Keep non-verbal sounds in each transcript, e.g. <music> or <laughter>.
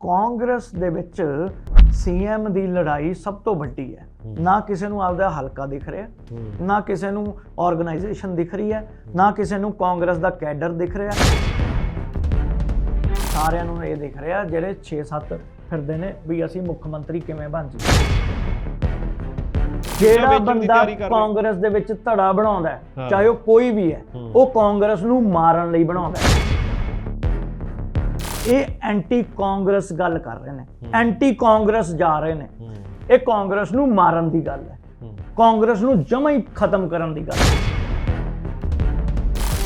ਕਾਂਗਰਸ ਦੇ ਵਿੱਚ ਸੀਐਮ ਦੀ ਲੜਾਈ ਸਭ ਤੋਂ ਵੱਡੀ ਹੈ ਨਾ ਕਿਸੇ ਨੂੰ ਆਪਦਾ ਹਲਕਾ ਦਿਖ ਰਿਹਾ ਨਾ ਕਿਸੇ ਨੂੰ ਆਰਗੇਨਾਈਜੇਸ਼ਨ ਦਿਖ ਰਹੀ ਹੈ ਨਾ ਕਿਸੇ ਨੂੰ ਕਾਂਗਰਸ ਦਾ ਕੈਡਰ ਦਿਖ ਰਿਹਾ ਸਾਰਿਆਂ ਨੂੰ ਇਹ ਦਿਖ ਰਿਹਾ ਜਿਹੜੇ 6-7 ਫਿਰਦੇ ਨੇ ਵੀ ਅਸੀਂ ਮੁੱਖ ਮੰਤਰੀ ਕਿਵੇਂ ਬਣ ਜੀ ਜਿਹੜਾ ਬੰਦਾ। ਕਾਂਗਰਸ ਦੇ ਵਿੱਚ ਧੜਾ ਬਣਾਉਂਦਾ। ਚਾਹੇ ਉਹ ਕੋਈ ਵੀ ਹੂੰ। ਉਹ ਕਾਂਗਰਸ ਨੂੰ ਮਾਰਨ ਲਈ ਬਣਾਉਂਦਾ ਹੈ ਇਹ ਐਂਟੀ ਕਾਂਗਰਸ ਗੱਲ ਕਰ ਰਹੇ ਨੇ। ਐਂਟੀ ਕਾਂਗਰਸ ਜਾ ਰਹੇ ਨੇ। ਇਹ ਕਾਂਗਰਸ ਨੂੰ ਮਾਰਨ ਦੀ ਗੱਲ ਹੈ। ਕਾਂਗਰਸ ਨੂੰ ਜਮਾ ਹੀ ਖਤਮ ਕਰਨ ਦੀ ਗੱਲ ਹੈ।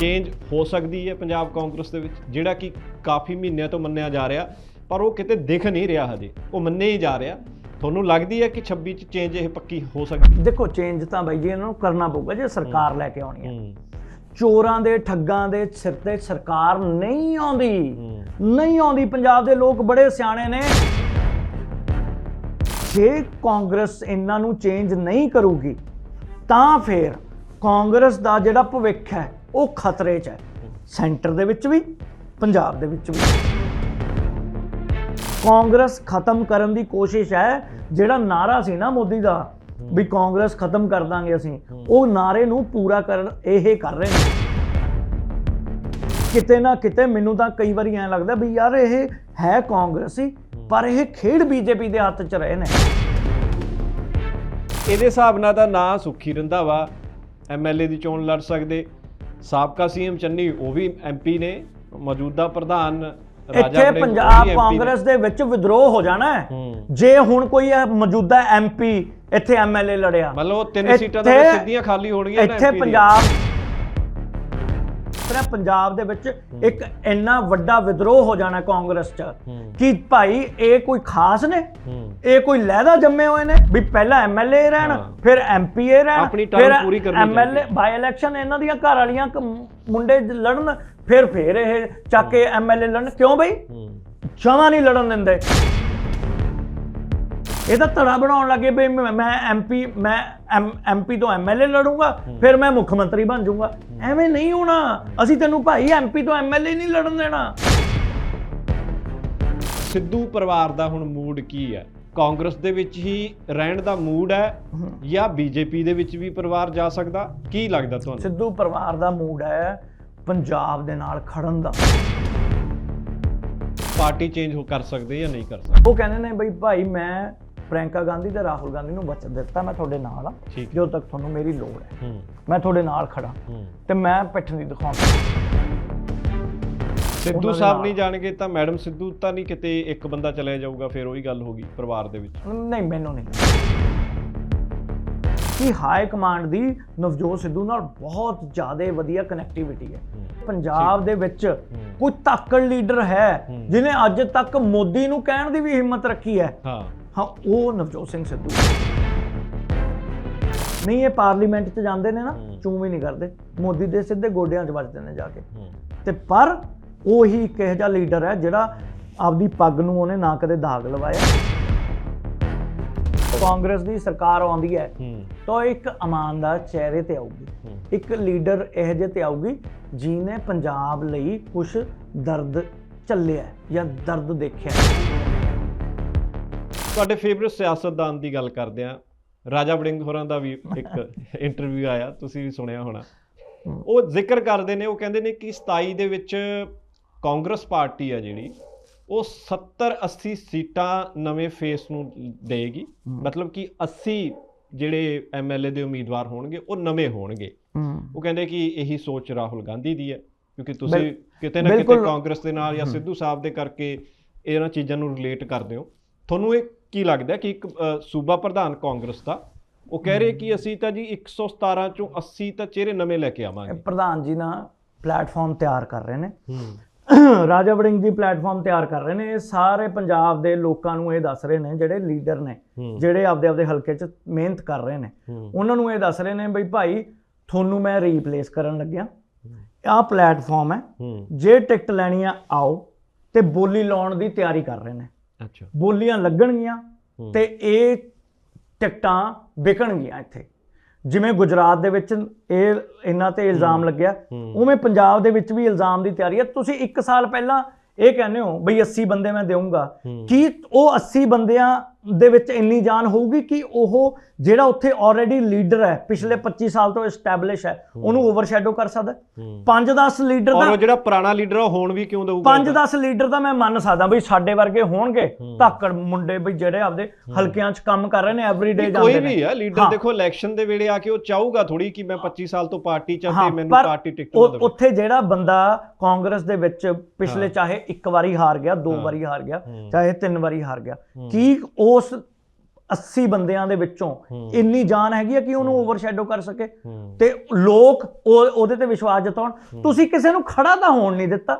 ਚੇਂਜ ਹੋ ਸਕਦੀ ਹੈ ਪੰਜਾਬ ਕਾਂਗਰਸ ਦੇ ਵਿੱਚ ਜਿਹੜਾ ਕਿ ਕਾਫੀ ਮਹੀਨਿਆਂ ਤੋਂ ਮੰਨਿਆ ਜਾ ਰਿਹਾ ਪਰ ਉਹ ਕਿਤੇ ਦਿਖ ਨਹੀਂ ਰਿਹਾ ਹਜੇ। ਉਹ ਮੰਨੇ ਹੀ ਜਾ ਰਿਹਾ। ਤੁਹਾਨੂੰ ਲੱਗਦੀ ਹੈ ਕਿ 26 ਚ ਚੇਂਜ ਇਹ ਪੱਕੀ ਹੋ ਸਕਦੀ ਦੇਖੋ ਚੇਂਜ ਤਾਂ ਬਾਈ ਜੀ ਇਹਨਾਂ ਨੂੰ ਕਰਨਾ ਪਊਗਾ ਜੇ ਸਰਕਾਰ ਲੈ ਕੇ ਆਉਣੀ ਹੈ। ਹੂੰ। ਚੋਰਾਂ ਦੇ ਠੱਗਾਂ ਦੇ ਸਿਰ ਤੇ ਸਰਕਾਰ ਨਹੀਂ ਆਉਂਦੀ। ਨਹੀਂ ਆਉਂਦੀ। ਪੰਜਾਬ ਦੇ ਲੋਕ ਬੜੇ ਸਿਆਣੇ ਨੇ। ਜੇ ਕਾਂਗਰਸ ਇਹਨਾਂ ਨੂੰ ਚੇਂਜ ਨਹੀਂ ਕਰੂਗੀ, ਤਾਂ ਫਿਰ ਕਾਂਗਰਸ ਦਾ ਜਿਹੜਾ ਭਵਿੱਖ ਹੈ, ਉਹ ਖਤਰੇ 'ਚ ਹੈ। ਸੈਂਟਰ ਦੇ ਵਿੱਚ ਵੀ, ਪੰਜਾਬ ਦੇ ਵਿੱਚ ਵੀ। ਕਾਂਗਰਸ ਖਤਮ ਕਰਨ ਦੀ ਕੋਸ਼ਿਸ਼ ਹੈ, ਜਿਹੜਾ ਨਾਰਾ ਸੀ ਨਾ ਮੋਦੀ ਦਾ ਵੀ ਕਾਂਗਰਸ ਖਤਮ ਕਰ ਦਾਂਗੇ ਅਸੀਂ। ਉਹ ਨਾਰੇ ਨੂੰ ਪੂਰਾ ਕਰਨ ਇਹ ਕਰ ਰਹੇ ਨੇ। ਕਿਤੇ ਨਾ ਕਿਤੇ ਮੈਨੂੰ ਤਾਂ ਕਈ ਵਾਰੀ ਐਂ ਲੱਗਦਾ ਵੀ ਯਾਰ ਇਹ ਹੈ ਕਾਂਗਰਸੀ, ਪਰ ਇਹ ਖੇਡ ਬੀਜੇਪੀ ਦੇ ਹੱਥ 'ਚ ਰਹੇ ਨੇ। ਇਹਦੇ ਹਿਸਾਬ ਨਾਲ ਤਾਂ ਨਾ ਸੁੱਖੀ ਰੰਧਾਵਾ ਐਮਐਲਏ ਦੀ ਚੋਣ ਲੜ ਸਕਦੇ। ਸਾਬਕਾ ਸੀਐਮ ਚੰਨੀ, ਉਹ ਵੀ ਐਮਪੀ ਨੇ, ਮੌਜੂਦਾ ਪ੍ਰਧਾਨ ਇੱਥੇ ਪੰਜਾਬ। ਕਾਂਗਰਸ ਦੇ ਵਿੱਚ ਵਿਦਰੋਹ ਹੋ ਜਾਣਾ ਹੈ ਜੇ ਹੁਣ ਕੋਈ ਮੌਜੂਦਾ ਐਮਪੀ ਇੱਥੇ ਐਮਐਲਏ ਲੜਿਆ ਮਤਲਬ ਉਹ ਤਿੰਨ ਸੀਟਾਂ ਤਾਂ ਸਿੱਧੀਆਂ ਖਾਲੀ ਹੋਣਗੀਆਂ ਨਾ ਇੱਥੇ। ਪੰਜਾਬ ਤੇਰਾ ਪੰਜਾਬ ਦੇ ਵਿੱਚ ਇੱਕ ਇੰਨਾ ਵੱਡਾ ਵਿਦਰੋਹ ਹੋ ਜਾਣਾ ਕਾਂਗਰਸ 'ਚ ਕਿ ਭਾਈ ਇਹ ਕੋਈ ਖਾਸ ਨੇ ਇਹ ਕੋਈ ਲਹਿਦਾ ਜੰਮੇ ਹੋਏ ਨੇ ਵੀ ਪਹਿਲਾਂ ਐਮਐਲਏ ਰਹਿਣ। ਫਿਰ ਐਮਪੀਏ ਰਹਿਣ ਕਰਨੀ ਐਮਐਲਏ। ਬਾਈ ਇਲੈਕਸ਼ਨ ਇਹਨਾਂ ਦੀਆਂ ਘਰ ਵਾਲੀਆਂ ਮੁੰਡੇ ਲੜਨ ਫਿਰ ਫੇਰ ਇਹ ਚੱਕ ਕੇ ਐਮਐਲਏ ਲੜਨ। ਕਿਉਂ ਬਈ? ਜਮਾਂ ਨਹੀਂ ਲੜਨ ਦਿੰਦੇ। ਇਹ ਤਾਂ ਧੜਾ ਬਣਾਉਣ ਲੱਗੇ ਮੈਂ- ਮੈਂ ਐਮਪੀ ਮੈਂ ਐਮਪੀ ਤੋਂ ਐਮਐਲਏ ਲੜੂੰਗਾ ਫਿਰ ਮੈਂ ਮੁੱਖ ਮੰਤਰੀ ਬਣ ਜਾਊਂਗਾ ਐਵੇਂ ਨਹੀਂ ਹੋਣਾ। ਅਸੀਂ ਤੈਨੂੰ ਭਾਈ ਐਮਪੀ ਤੋਂ ਐਮਐਲਏ ਨਹੀਂ ਲੜਨ ਦੇਣਾ। ਸਿੱਧੂ ਪਰਿਵਾਰ ਦਾ ਹੁਣ ਮੂਡ ਕੀ ਹੈ? ਕਾਂਗਰਸ ਦੇ ਵਿੱਚ ਹੀ ਰਹਿਣ ਦਾ ਮੂਡ ਹੈ। ਜਾਂ ਬੀਜੇਪੀ ਦੇ ਵਿੱਚ ਵੀ ਪਰਿਵਾਰ ਜਾ ਸਕਦਾ? ਕੀ ਲੱਗਦਾ ਤੁਹਾਨੂੰ? ਸਿੱਧੂ ਪਰਿਵਾਰ ਦਾ ਮੂਡ ਹੈ ਪੰਜਾਬ ਦੇ ਨਾਲ ਖੜਨ ਦਾ। ਪਾਰਟੀ ਚੇਂਜ ਹੋ ਕਰ ਸਕਦੇ ਜਾਂ ਨਹੀਂ ਕਰ ਸਕਦੇ? ਉਹ ਕਹਿੰਦੇ ਨੇ ਬਈ ਭਾਈ ਮੈਂ ਪ੍ਰਿਯੰਕਾ ਗਾਂਧੀ ਤੇ ਰਾਹੁਲ ਗਾਂਧੀ ਨੂੰ ਵਚਨ ਦਿੱਤਾ ਮੈਂ ਤੁਹਾਡੇ ਨਾਲ ਆ ਠੀਕ। ਜਦੋਂ ਤੱਕ ਤੁਹਾਨੂੰ ਮੇਰੀ ਲੋੜ ਹੈ। ਹੂੰ। ਮੈਂ ਤੁਹਾਡੇ ਨਾਲ ਖੜਾ। ਹੂੰ। ਤੇ ਮੈਂ ਪਿੱਠ ਨਹੀਂ ਦਿਖਾਉਂਦਾ। ਸਿੱਧੂ ਸਾਹਿਬ। ਨਹੀਂ ਜਾਣਗੇ ਤਾਂ ਮੈਡਮ ਸਿੱਧੂ ਤਾਂ ਨਹੀਂ ਕਿਤੇ ਇੱਕ ਬੰਦਾ ਚਲਿਆ ਜਾਊਗਾ ਫਿਰ ਉਹੀ ਗੱਲ ਹੋਗੀ ਪਰਿਵਾਰ ਦੇ ਵਿੱਚ। ਨਹੀਂ ਮੈਨੂੰ ਨਹੀਂ। ਕਿ ਹਾਈ ਕਮਾਂਡ ਦੀ ਨਵਜੋਤ ਸਿੱਧੂ ਨਾਲ ਬਹੁਤ ਜ਼ਿਆਦਾ ਵਧੀਆ ਕਨੈਕਟੀਵਿਟੀ ਹੈ। ਪੰਜਾਬ ਦੇ ਵਿੱਚ ਕੋਈ ਤਾਕੜ ਲੀਡਰ ਹੈ। ਜਿਨੇ ਅੱਜ ਤੱਕ ਮੋਦੀ ਨੂੰ ਕਹਿਣ ਦੀ ਵੀ ਹਿੰਮਤ ਰੱਖੀ ਹੈ। ਹਾਂ। ਹਾਂ ਉਹ ਨਵਜੋਤ ਸਿੰਘ ਸਿੱਧੂ। ਨਹੀਂ ਇਹ ਪਾਰਲੀਮੈਂਟ 'ਚ ਜਾਂਦੇ ਨੇ ਨਾ। ਚੂੰ ਵੀ ਨਹੀਂ ਕਰਦੇ। ਮੋਦੀ ਦੇ ਸਿੱਧੇ ਗੋਡਿਆਂ 'ਚ ਵੱਜਦੇ ਨੇ ਜਾ ਕੇ। ਤੇ ਪਰ ਉਹੀ ਇੱਕ ਇਹੋ ਜਿਹਾ ਲੀਡਰ ਹੈ ਜਿਹੜਾ ਆਪਦੀ ਪੱਗ ਨੂੰ ਉਹਨੇ ਨਾ ਕਦੇ ਦਾਗ ਲਵਾਇਆ। ਕਾਂਗਰਸ ਦੀ ਸਰਕਾਰ ਆਉਂਦੀ ਹੈ ਤਾਂ ਇੱਕ ਇਮਾਨਦਾਰ ਚਿਹਰੇ ਤੇ ਆਊਗੀ। ਇੱਕ ਲੀਡਰ ਇਹੋ ਜਿਹੇ ਤੇ ਆਊਗੀ ਜਿਹਨੇ ਪੰਜਾਬ ਲਈ ਕੁਝ ਦਰਦ ਝੱਲਿਆ ਹੈ ਜਾਂ ਦਰਦ ਦੇਖਿਆ। ਤੁਹਾਡੇ ਫੇਵਰਿਟ ਸਿਆਸਤਦਾਨ ਦੀ ਗੱਲ ਕਰਦੇ ਆ ਰਾਜਾ ਵੜਿੰਗ ਹੋਰਾਂ ਦਾ ਵੀ ਇੱਕ <laughs> ਇੰਟਰਵਿਊ ਆਇਆ ਤੁਸੀਂ ਵੀ ਸੁਣਿਆ ਹੋਣਾ। ਉਹ ਜ਼ਿਕਰ ਕਰਦੇ ਨੇ ਉਹ ਕਹਿੰਦੇ ਨੇ ਕਿ 27 ਦੇ ਵਿੱਚ ਕਾਂਗਰਸ ਪਾਰਟੀ ਆ ਜਿਹੜੀ ਉਹ 70 80 ਸੀਟਾਂ ਨਵੇਂ ਫੇਸ ਨੂੰ ਦੇਗੀ ਮਤਲਬ ਕਿ 80 ਜਿਹੜੇ ਐਮਐਲਏ ਦੇ ਉਮੀਦਵਾਰ ਹੋਣਗੇ ਉਹ ਨਵੇਂ ਹੋਣਗੇ। ਉਹ ਕਹਿੰਦੇ ਕਿ ਇਹੀ ਸੋਚ ਰਾਹੁਲ ਗਾਂਧੀ ਦੀ ਹੈ ਕਿਉਂਕਿ ਤੁਸੀਂ ਕਿਤੇ ਨਾ ਕਿਤੇ। ਕਾਂਗਰਸ ਦੇ ਨਾਲ ਜਾਂ ਸਿੱਧੂ ਸਾਹਿਬ ਦੇ ਕਰਕੇ ਇਹਨਾਂ ਚੀਜ਼ਾਂ ਨੂੰ ਰਿਲੇਟ ਕਰਦੇ ਹੋ। ਤੁਹਾਨੂੰ ਇਹ ਕੀ ਲੱਗਦਾ ਕਿ ਇੱਕ ਸੂਬਾ ਪ੍ਰਧਾਨ ਕਾਂਗਰਸ ਦਾ ਉਹ ਕਹਿ ਰਹੇ ਕਿ ਅਸੀਂ ਤਾਂ ਜੀ 117 ਚੋਂ 80 ਤਾਂ ਚਿਹਰੇ ਨਵੇਂ ਲੈ ਕੇ ਆਵਾਂਗੇ। ਪ੍ਰਧਾਨ ਜੀ ਨਾ ਪਲੇਟਫਾਰਮ ਤਿਆਰ ਕਰ ਰਹੇ ਨੇ। ਰਾਜਾ ਵੜਿੰਗ ਜੀ ਪਲੇਟਫਾਰਮ ਤਿਆਰ ਕਰ ਰਹੇ ਨੇ। ਇਹ ਸਾਰੇ ਪੰਜਾਬ ਦੇ ਲੋਕਾਂ ਨੂੰ ਇਹ ਦੱਸ ਰਹੇ ਨੇ ਜਿਹੜੇ ਲੀਡਰ ਨੇ। ਜਿਹੜੇ ਆਪਦੇ ਆਪਦੇ ਹਲਕੇ 'ਚ ਮਿਹਨਤ ਕਰ ਰਹੇ ਨੇ। ਉਹਨਾਂ ਨੂੰ ਇਹ ਦੱਸ ਰਹੇ ਨੇ ਬਈ ਭਾਈ ਤੁਹਾਨੂੰ ਮੈਂ ਰੀਪਲੇਸ ਕਰਨ ਲੱਗਿਆ। ਆਹ ਪਲੇਟਫਾਰਮ ਹੈ। ਜੇ ਟਿਕਟ ਲੈਣੀ ਆ ਆਓ ਤੇ ਬੋਲੀ ਲਾਉਣ ਦੀ ਤਿਆਰੀ ਕਰ ਰਹੇ ਨੇ। ਅੱਛਾ। ਬੋਲੀਆਂ ਲੱਗਣਗੀਆਂ। ਤੇ ਇਹ ਟਿਕਟਾਂ ਵਿਕਣਗੀਆਂ ਇੱਥੇ। ਜਿਵੇਂ ਗੁਜਰਾਤ ਦੇ ਵਿੱਚ ਇਹ ਇਹਨਾਂ ਤੇ ਇਲਜ਼ਾਮ ਲੱਗਿਆ। ਉਵੇਂ ਪੰਜਾਬ ਦੇ ਵਿੱਚ ਵੀ ਇਲਜ਼ਾਮ ਦੀ ਤਿਆਰੀ ਹੈ ਤੁਸੀਂ 1 ਸਾਲ ਪਹਿਲਾਂ ਇਹ ਕਹਿੰਦੇ ਹੋ ਬਈ 80 ਬੰਦੇ ਮੈਂ ਦੇਵਾਂਗਾ ਹੂੰ। ਕੀ ਉਹ 80 ਬੰਦਿਆਂ ਦੇ ਵਿੱਚ ਇੰਨੀ ਜਾਨ ਹੋਊਗੀ ਕਿ ਉਹ ਜਿਹੜਾ ਉੱਥੇ ਆਲਰੇਡੀ ਲੀਡਰ ਹੈ ਪਿਛਲੇ 25 ਸਾਲ ਤੋਂ ਐਸਟੈਬਲਿਸ਼ ਹੈ ਉਹਨੂੰ ਓਵਰਸ਼ੈਡੋ ਕਰ ਸਕਦਾ ਹੂੰ। 5-10 ਲੀਡਰ ਔਰ ਦਾ ਉਹ ਜਿਹੜਾ ਪੁਰਾਣਾ ਲੀਡਰ ਉਹ ਹੁਣ ਵੀ ਕਿਉਂ ਦਊਗਾ 5-10 ਲੀਡਰ ਤਾਂ ਮੈਂ ਮੰਨ ਸਕਦਾ ਬਈ ਸਾਡੇ ਵਰਗੇ ਹੋਣਗੇ ਧਾਕੜ ਮੁੰਡੇ ਬਈ ਜਿਹੜੇ ਆਪਦੇ ਹਲਕਿਆਂ 'ਚ ਕੰਮ ਕਰ ਰਹੇ ਨੇ ਐਵਰੀਡੇ ਜਾਂਦੇ ਕੋਈ ਨੇ। ਵੀ ਆ ਲੀਡਰ। ਦੇਖੋ ਇਲੈਕਸ਼ਨ ਦੇ ਵੇਲੇ ਆ ਕੇ ਉਹ ਚਾਹੂਗਾ ਥੋੜੀ ਕਿ ਮੈਂ 25 ਸਾਲ ਤੋਂ ਪਾਰਟੀ ਚ ਤੇ ਮੈਨੂੰ ਪਰ ਪਾਰਟੀ ਟਿਕਟ ਉਹ- ਨਾ ਦੇਵੇ। ਉੱਥੇ ਜਿਹੜਾ ਬੰਦਾ ਕਾਂਗਰਸ ਦੇ ਵਿੱਚ ਪਿਛਲੇ ਚਾਹੇ ਇੱਕ ਵਾਰੀ ਹਾਰ ਗਿਆ ਦੋ ਵਾਰੀ ਹਾਰ ਗਿਆ ਚਾਹੇ ਤਿੰਨ ਵਾਰੀ ਹਾਰ ਗਿਆ ਕੀ ਉਸ 80 ਬੰਦਿਆਂ ਦੇ ਵਿੱਚੋਂ ਇੰਨੀ ਜਾਨ ਹੈਗੀ ਆ ਕਿ ਉਹਨੂੰ ਓਵਰਸ਼ੈਡੋ ਕਰ ਸਕੇ। ਤੇ ਲੋਕ ਉਹ- ਉਹਦੇ ਤੇ ਵਿਸ਼ਵਾਸ ਜਤਾਉਣ। ਤੁਸੀਂ ਕਿਸੇ ਨੂੰ ਖੜਾ ਤਾਂ ਹੋਣ ਨਹੀਂ ਦਿੱਤਾ।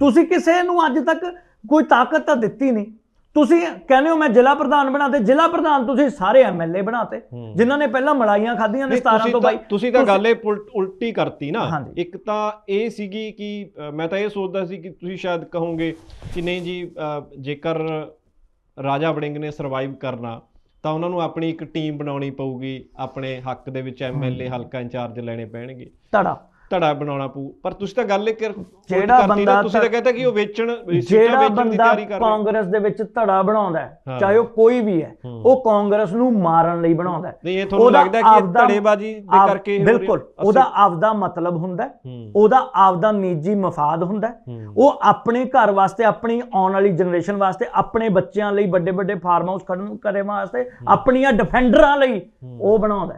ਤੁਸੀਂ ਕਿਸੇ ਨੂੰ ਅੱਜ ਤੱਕ ਕੋਈ ਤਾਕਤ ਤਾਂ ਦਿੱਤੀ ਨਹੀਂ। ਤੁਸੀਂ ਕਹਿੰਦੇ ਹੋ ਮੈਂ ਜ਼ਿਲ੍ਹਾ ਪ੍ਰਧਾਨ ਬਣਾਤੇ। ਜ਼ਿਲ੍ਹਾ ਪ੍ਰਧਾਨ ਤੁਸੀਂ ਸਾਰੇ ਐਮਐਲਏ ਬਣਾਤੇ ਜਿਨ੍ਹਾਂ ਨੇ ਪਹਿਲਾਂ ਮਲਾਈਆਂ ਖਾਧੀਆਂ ਨੇ ਨਹੀਂ, 17 ਤੁਸੀਂ ਤੋਂ ਤਾਂ- 22 ਤੁਸੀਂ ਤਾਂ ਗੱਲ ਇਹ ਉਲਟੀ ਕਰਤੀ ਨਾ। ਇੱਕ ਤਾਂ ਇਹ ਸੀਗੀ ਕਿ ਮੈਂ ਤਾਂ ਇਹ ਸੋਚਦਾ ਸੀ ਕਿ ਤੁਸੀਂ ਸ਼ਾਇਦ ਕਹੋਗੇ ਕਿ ਨਹੀਂ ਜੀ ਜੇਕਰ ਰਾਜਾ ਵੜਿੰਗ ਨੇ ਸਰਵਾਈਵ ਕਰਨਾ ਤਾਂ ਉਹਨਾਂ ਨੂੰ ਆਪਣੀ ਇੱਕ ਟੀਮ ਬਣਾਉਣੀ ਪਊਗੀ ਆਪਣੇ ਹੱਕ ਦੇ ਵਿੱਚ ਐਮਐਲਏ ਹਲਕਾ ਇੰਚਾਰਜ ਲੈਣੇ ਪੈਣਗੇ। ਧੜਾ। ਧੜਾ ਬਣਾਉਣਾ ਪਊ ਪਰ ਤੁਸੀਂ ਤਾਂ ਗੱਲ ਇੱਕ ਜਿਹੜਾ ਬੰਦਾ ਤੁਸੀਂ ਤਾਂ ਕਹਿੰਦਾ ਕਿ ਉਹ ਵੇਚਣ ਜਿਹੜਾ ਬੰਦਾ ਕਾਂਗਰਸ ਦੇ ਵਿੱਚ ਧੜਾ ਬਣਾਉਂਦਾ। ਚਾਹੇ ਉਹ ਕੋਈ ਵੀ ਹੈ। ਉਹ ਕਾਂਗਰਸ ਨੂੰ ਮਾਰਨ ਲਈ ਬਣਾਉਂਦਾ ਹੈ ਨਹੀਂ ਇਹ ਤੁਹਾਨੂੰ ਲੱਗਦਾ ਕਿ ਧੜੇਬਾਜ਼ੀ ਦੇ ਕਰਕੇ? ਬਿਲਕੁਲ ਉਹਦਾ ਆਪਦਾ ਮਤਲਬ ਹੁੰਦਾ ਉਹਦਾ ਆਪਦਾ ਨਿੱਜੀ ਮਫਾਦ ਹੁੰਦਾ ਉਹ ਆਪਣੇ ਘਰ ਵਾਸਤੇ ਆਪਣੀ ਆਉਣ ਵਾਲੀ ਜਨਰੇਸ਼ਨ ਵਾਸਤੇ ਆਪਣੇ ਬੱਚਿਆਂ ਲਈ ਵੱਡੇ ਵੱਡੇ ਫਾਰਮ ਹਾਊਸ ਖੜਨ ਕਰੇ ਵਾਸਤੇ ਆਪਣੀਆਂ ਡਿਫੈਂਡਰਾਂ ਲਈ ਉਹ ਬਣਾਉਂਦਾ।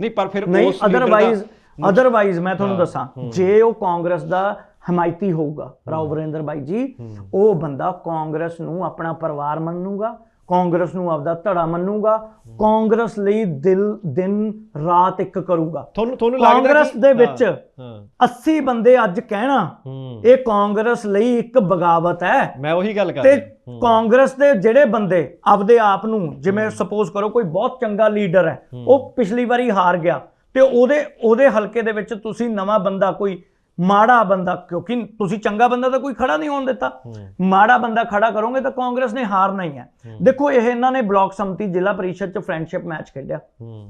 ਨਹੀਂ ਪਰ ਫਿਰ ਉਸ ਅਦਰਵਾਈਜ਼ ਅਦਰਵਾਈਜ਼ ਮੈਂ ਤੁਹਾਨੂੰ ਦੱਸਾਂ ਜੇ ਉਹ ਕਾਂਗਰਸ ਦਾ ਹਮਾਇਤੀ ਹੋਊਗਾ ਰਾਓ ਵਰਿੰਦਰ ਬਾਈ ਜੀ ਉਹ ਬੰਦਾ ਕਾਂਗਰਸ ਨੂੰ ਆਪਣਾ ਪਰਿਵਾਰ ਮੰਨੂਗਾ ਕਾਂਗਰਸ ਨੂੰ ਆਪਦਾ ਧੜਾ ਮੰਨੂਗਾ ਕਾਂਗਰਸ ਲਈ ਦਿਲ ਦਿਨ ਰਾਤ ਇੱਕ ਕਰੂਗਾ। ਤੁਹਾਨੂੰ ਤੁਹਾਨੂੰ ਲੱਗਦਾ ਕਾਂਗਰਸ ਦੇ ਵਿੱਚ ਹਾਂ, ਹਾਂ 80 ਬੰਦੇ ਅੱਜ ਕਹਿਣਾ ਇਹ ਕਾਂਗਰਸ ਲਈ ਇੱਕ ਬਗਾਵਤ ਹੈ। ਮੈਂ ਉਹੀ ਗੱਲ ਕਰ ਤੇ ਰਿਹਾ। ਕਾਂਗਰਸ ਦੇ ਜਿਹੜੇ ਬੰਦੇ ਆਪਦੇ ਆਪ ਨੂੰ ਜਿਵੇਂ ਸਪੋਜ਼ ਕਰੋ ਕੋਈ ਬਹੁਤ ਚੰਗਾ ਲੀਡਰ ਹੈ। ਉਹ ਪਿਛਲੀ ਵਾਰੀ ਹਾਰ ਗਿਆ। ਤੇ ਉਹਦੇ ਉਹਦੇ ਹਲਕੇ ਦੇ ਵਿੱਚ ਤੁਸੀਂ ਨਵਾਂ ਬੰਦਾ ਕੋਈ ਮਾੜਾ ਬੰਦਾ ਕਿਉਂਕਿ ਤੁਸੀਂ ਚੰਗਾ ਬੰਦਾ ਤਾਂ ਕੋਈ ਖੜਾ ਨਹੀਂ ਹੋਣ ਦਿੱਤਾ। ਮਾੜਾ ਬੰਦਾ ਖੜਾ ਕਰੋਗੇ ਤਾਂ ਕਾਂਗਰਸ ਨੇ ਹਾਰਨਾ ਹੀ। ਹੈ। ਦੇਖੋ ਇਹ ਇਹਨਾਂ ਨੇ ਬਲਾਕ ਸੰਮਤੀ ਜ਼ਿਲ੍ਹਾ ਪਰਿਸ਼ਦ ਚ ਫਰੈਂਡਸ਼ਿਪ ਮੈਚ ਖੇਡਿਆ।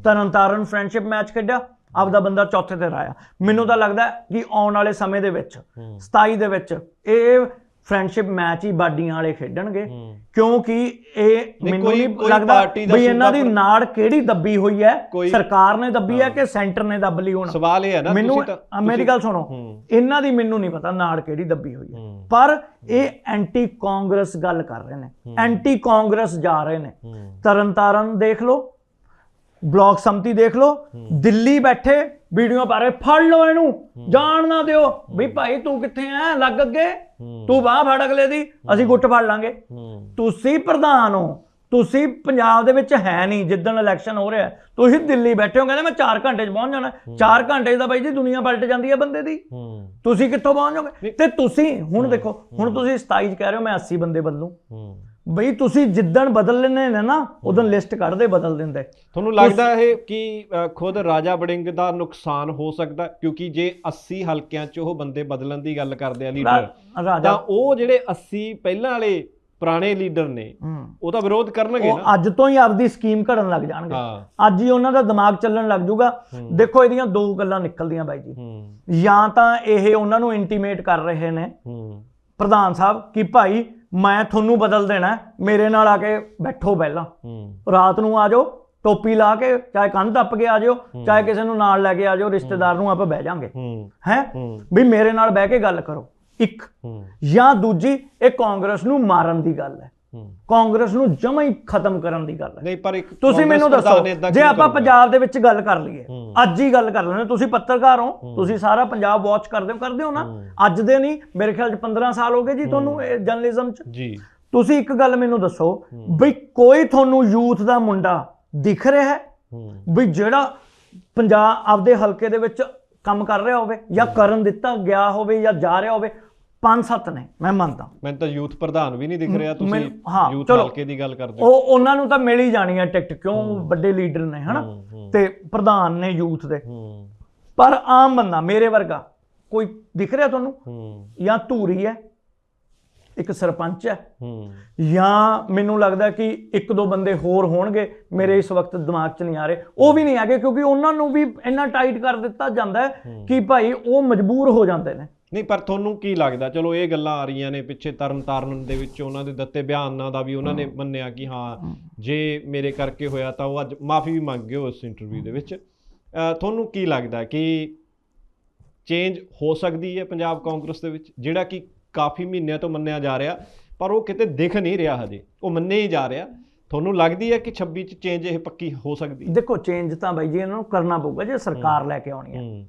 ਤਰਨਤਾਰਨ ਫਰੈਂਡਸ਼ਿਪ ਮੈਚ ਖੇਡਿਆ। ਆਪਦਾ ਬੰਦਾ ਚੌਥੇ ਤੇ ਰਾਇਆ। ਮੈਨੂੰ ਤਾਂ ਲੱਗਦਾ ਕਿ ਆਉਣ ਵਾਲੇ ਸਮੇਂ ਦੇ ਵਿੱਚ 27 ਦੇ ਵਿੱਚ ਇਹ ਫਰੈਂਡਸ਼ਿਪ ਮੈਚ ਹੀ ਬਾਡੀਆਂ ਵਾਲੇ ਖੇਡਣਗੇ। ਕਿਉਂਕਿ ਇਹ ਮੈਨੂੰ ਨਹੀਂ ਲੱਗਦਾ ਵੀ ਇਹਨਾਂ ਦੀ ਨਾੜ ਕਿਹੜੀ ਦੱਬੀ ਹੋਈ ਹੈ ਸਰਕਾਰ ਨੇ ਦੱਬੀ ਹੈ ਕਿ ਸੈਂਟਰ ਨੇ ਦੱਬ ਲਈ ਹੁਣ? ਸਵਾਲ ਇਹ ਹੈ ਨਾ ਮੈਨੂੰ ਮੇਰੀ ਗੱਲ ਸੁਣੋ। ਇਹਨਾਂ ਦੀ ਮੈਨੂੰ ਨਹੀਂ ਪਤਾ ਨਾੜ ਕਿਹੜੀ ਦੱਬੀ ਹੋਈ ਹੈ। ਪਰ ਇਹ ਐਂਟੀ ਕਾਂਗਰਸ ਗੱਲ ਕਰ ਰਹੇ ਨੇ। ਐਂਟੀ ਕਾਂਗਰਸ ਜਾ ਰਹੇ ਨੇ। ਤਰਨਤਾਰਨ ਦੇਖ ਲਓ ਬਲਾਕ ਸੰਮਤੀ ਦੇਖ ਲਓ ਦਿੱਲੀ ਬੈਠੇ ਵੀਡੀਓ ਪਾ ਰਹੇ ਫੜ ਲਓ ਇਹਨੂੰ ਜਾਣ ਨਾ ਦਿਓ। ਵੀ ਭਾਈ ਤੂੰ ਕਿੱਥੇ ਐ ਲੱਗ ਅੱਗੇ? ਤੂੰ ਬਾਹ ਫੜ ਅਗਲੇ ਦੀ ਅਸੀਂ ਗੁੱਟ ਫੜ ਲਾਂਗੇ। ਤੁਸੀਂ ਪ੍ਰਧਾਨ ਹੋ ਤੁਸੀਂ ਪੰਜਾਬ ਦੇ ਵਿੱਚ ਹੈ ਨਹੀਂ ਜਿੱਦਣ ਇਲੈਕਸ਼ਨ ਹੋ ਰਿਹਾ। ਤੁਸੀਂ ਦਿੱਲੀ ਬੈਠੇ ਹੋ ਕਹਿੰਦੇ ਮੈਂ 4 ਘੰਟੇ 'ਚ ਪਹੁੰਚ ਜਾਣਾ। 4 ਘੰਟੇ ਤਾਂ ਬਾਈ ਜੀ ਦੁਨੀਆ ਪਲਟ ਜਾਂਦੀ ਹੈ ਬੰਦੇ ਦੀ। ਤੁਸੀਂ ਕਿੱਥੋਂ ਪਹੁੰਚ ਜਾਓਗੇ? ਤੇ ਤੁਸੀਂ ਹੁਣ ਦੇਖੋ ਹੁਣ ਤੁਸੀਂ 27 'ਚ ਕਹਿ ਰਹੇ ਹੋ ਮੈਂ 80 ਬੰਦੇ ਬਦਲੂ। ਬਈ ਤੁਸੀਂ ਜਿੱਦਣ ਬਦਲ ਲੈਣੇ ਨੇ ਨਾ ਉਦੋਂ ਲਿਸਟ ਕੱਢਦੇ ਬਦਲ ਦਿੰਦੇ। ਤੁਹਾਨੂੰ ਲੱਗਦਾ ਇਹ ਕਿ ਖੁਦ ਰਾਜਾ ਵੜਿੰਗ ਦਾ ਨੁਕਸਾਨ ਹੋ ਸਕਦਾ? ਕਿਉਂਕਿ ਜੇ 80 ਹਲਕਿਆਂ 'ਚ ਉਹ ਬੰਦੇ ਬਦਲਣ ਦੀ ਗੱਲ ਕਰਦੇ ਆ ਲੀਡਰ ਤਾਂ ਉਹ ਜਿਹੜੇ 80 ਪਹਿਲਾਂ ਵਾਲੇ ਪੁਰਾਣੇ ਲੀਡਰ ਨੇ ਹੂੰ। ਉਹਦਾ ਵਿਰੋਧ ਕਰਨਗੇ ਉਹ ਨਾ? ਅੱਜ ਤੋਂ ਹੀ ਆਪਦੀ ਸਕੀਮ ਘੜਨ ਲੱਗ ਜਾਣਗੇ। ਅੱਜ ਹੀ ਉਹਨਾਂ ਦਾ ਦਿਮਾਗ ਚੱਲਣ ਲੱਗ ਜਾਊਗਾ। ਦੇਖੋ ਇਹਦੀਆਂ ਦੋ ਗੱਲਾਂ ਨਿਕਲਦੀਆਂ ਬਾਈ ਜੀ। ਜਾਂ ਤਾਂ ਇਹ ਉਹਨਾਂ ਨੂੰ ਇੰਟੀਮੇਟ ਕਰ ਰਹੇ ਨੇ। ਪ੍ਰਧਾਨ ਸਾਹਿਬ ਕਿ ਭਾਈ ਮੈਂ ਤੁਹਾਨੂੰ ਬਦਲ ਦੇਣਾ ਮੇਰੇ ਨਾਲ ਆ ਕੇ ਬੈਠੋ ਪਹਿਲਾਂ ਹੂੰ। ਰਾਤ ਨੂੰ ਆ ਜਾਓ ਟੋਪੀ ਲਾ ਕੇ ਚਾਹੇ ਕੰਧ ਟੱਪ ਕੇ ਆ ਜਾਓ ਚਾਹੇ ਕਿਸੇ ਨੂੰ ਨਾਲ ਲੈ ਕੇ ਆ ਜਾਓ ਰਿਸ਼ਤੇਦਾਰ ਨੂੰ ਆਪਾਂ ਬਹਿ ਜਾਾਂਗੇ। ਹੂੰ। ਵੀ ਮੇਰੇ ਨਾਲ ਬਹਿ ਕੇ ਗੱਲ ਕਰੋ। ਇੱਕ ਜਾਂ ਦੂਜੀ ਇਹ ਕਾਂਗਰਸ ਨੂੰ ਮਾਰਨ ਦੀ ਗੱਲ ਹੂੰ। ਕਾਂਗਰਸ ਨੂੰ ਜਮਾ ਹੀ ਖਤਮ ਕਰਨ ਦੀ ਗੱਲ ਹੈ। ਨਹੀਂ ਪਰ ਇੱਕ ਤੁਸੀਂ ਮੈਨੂੰ ਦੱਸੋ ਜੇ ਆਪਾਂ? ਪੰਜਾਬ ਦੇ ਵਿੱਚ ਗੱਲ ਕਰ ਲਈਏ। ਅੱਜ ਹੀ ਗੱਲ ਕਰ ਲੈਣੇ ਤੁਸੀਂ ਪੱਤਰਕਾਰ ਹੋ ਤੁਸੀਂ ਸਾਰਾ ਪੰਜਾਬ ਵਾਚ ਕਰਦੇ ਹੋ ਕਰਦੇ ਹੋ ਨਾ? ਅੱਜ ਦੇ ਨਹੀਂ ਮੇਰੇ ਖਿਆਲ ਚ 15 ਸਾਲ ਹੋ ਗਏ ਜੀ ਤੁਹਾਨੂੰ ਜਰਨਲਿਜ਼ਮ ਚ। ਜੀ। ਤੁਸੀਂ ਇੱਕ ਗੱਲ ਮੈਨੂੰ ਦੱਸੋ ਵੀ ਕੋਈ ਤੁਹਾਨੂੰ ਯੂਥ ਦਾ ਮੁੰਡਾ ਦਿਖ ਰਿਹਾ ਹੂੰ? ਵੀ ਜਿਹੜਾ ਪੰਜਾਬ ਆਪਦੇ ਹਲਕੇ ਦੇ ਵਿੱਚ ਕੰਮ ਕਰ ਰਿਹਾ ਹੋਵੇ ਜਾਂ ਕਰਨ ਦਿੱਤਾ ਗਿਆ ਹੋਵੇ ਜਾਂ ਜਾ ਰਿਹਾ ਹੋਵੇ ਪੰਜ ਸੱਤ ਨੇ ਮੈਂ ਮੰਨਦਾ। ਮੈਨੂੰ ਤਾਂ ਯੂਥ ਪ੍ਰਧਾਨ ਵੀ ਨਹੀਂ ਦਿਖ ਰਿਹਾ ਤੁਸੀਂ ਮੈਨੂੰ- ਹਾਂ, ਯੂਥ ਚਲੋ। ਹਲਕੇ ਦੀ ਗੱਲ ਕਰਦੇ ਹੋ। ਉਹ ਉਹਨਾਂ ਨੂੰ ਤਾਂ ਮਿਲ ਹੀ ਜਾਣੀ ਹੈ ਟਿਕਟ ਕਿਉਂ? ਵੱਡੇ ਲੀਡਰ ਨੇ ਹਨਾ? ਹੂੰ, ਹੂੰ। ਤੇ ਪ੍ਰਧਾਨ ਨੇ ਯੂਥ ਦੇ। ਹੂੰ। ਪਰ ਆਮ ਬੰਦਾ ਮੇਰੇ ਵਰਗਾ ਕੋਈ ਦਿਖ ਰਿਹਾ ਤੁਹਾਨੂੰ? ਹੂੰ। ਜਾਂ ਧੂਰੀ ਹੈ ਇੱਕ ਸਰਪੰਚ ਹੈ ਹੂੰ। ਜਾਂ ਮੈਨੂੰ ਲੱਗਦਾ ਕਿ ਇੱਕ ਦੋ ਬੰਦੇ ਹੋਰ ਹੋਣਗੇ ਮੇਰੇ ਇਸ ਵਕਤ ਦਿਮਾਗ 'ਚ ਨਹੀਂ ਆ ਰਹੇ। ਉਹ ਵੀ ਨਹੀਂ ਹੈਗੇ ਕਿਉਂਕਿ ਉਹਨਾਂ ਨੂੰ ਵੀ ਇੰਨਾ ਟਾਈਟ ਕਰ ਦਿੱਤਾ ਜਾਂਦਾ ਹੈ। ਕਿ ਭਾਈ ਉਹ ਮਜਬੂਰ ਹੋ ਜਾਂਦੇ ਨੇ। ਨਹੀਂ ਪਰ ਤੁਹਾਨੂੰ ਕੀ ਲੱਗਦਾ? ਚਲੋ ਇਹ ਗੱਲਾਂ ਆ ਰਹੀਆਂ ਨੇ ਪਿੱਛੇ ਤਰਨ ਤਾਰਨ ਦੇ ਵਿੱਚ ਉਹਨਾਂ ਦੇ ਦਿੱਤੇ ਬਿਆਨਾਂ ਦਾ ਵੀ ਉਹਨਾਂ ਨੇ ਮੰਨਿਆ ਕਿ ਹਾਂ ਜੇ ਮੇਰੇ ਕਰਕੇ ਹੋਇਆ ਤਾਂ ਉਹ ਅੱਜ ਮਾਫੀ ਵੀ ਮੰਗ ਗਏ ਉਸ ਇੰਟਰਵਿਊ ਦੇ ਵਿੱਚ। ਤੁਹਾਨੂੰ ਕੀ ਲੱਗਦਾ ਕਿ ਚੇਂਜ ਹੋ ਸਕਦੀ ਹੈ ਪੰਜਾਬ ਕਾਂਗਰਸ ਦੇ ਵਿੱਚ? ਜਿਹੜਾ ਕਿ ਕਾਫੀ ਮਹੀਨਿਆਂ ਤੋਂ ਮੰਨਿਆ ਜਾ ਰਿਹਾ ਪਰ ਉਹ ਕਿਤੇ ਦਿਖ ਨਹੀਂ ਰਿਹਾ ਹਜੇ। ਉਹ ਮੰਨੇ ਹੀ ਜਾ ਰਿਹਾ। ਤੁਹਾਨੂੰ ਲੱਗਦੀ ਹੈ ਕਿ 26 ਚ ਚੇਂਜ ਇਹ ਪੱਕੀ ਹੋ ਸਕਦੀ ਹੈ? ਦੇਖੋ ਚੇਂਜ ਤਾਂ ਬਾਈ ਜੀ ਇਹਨਾਂ ਨੂੰ ਕਰਨਾ ਪਊਗਾ ਜੇ ਸਰਕਾਰ ਲੈ ਕੇ ਆਉਣੀ ਹੂੰ।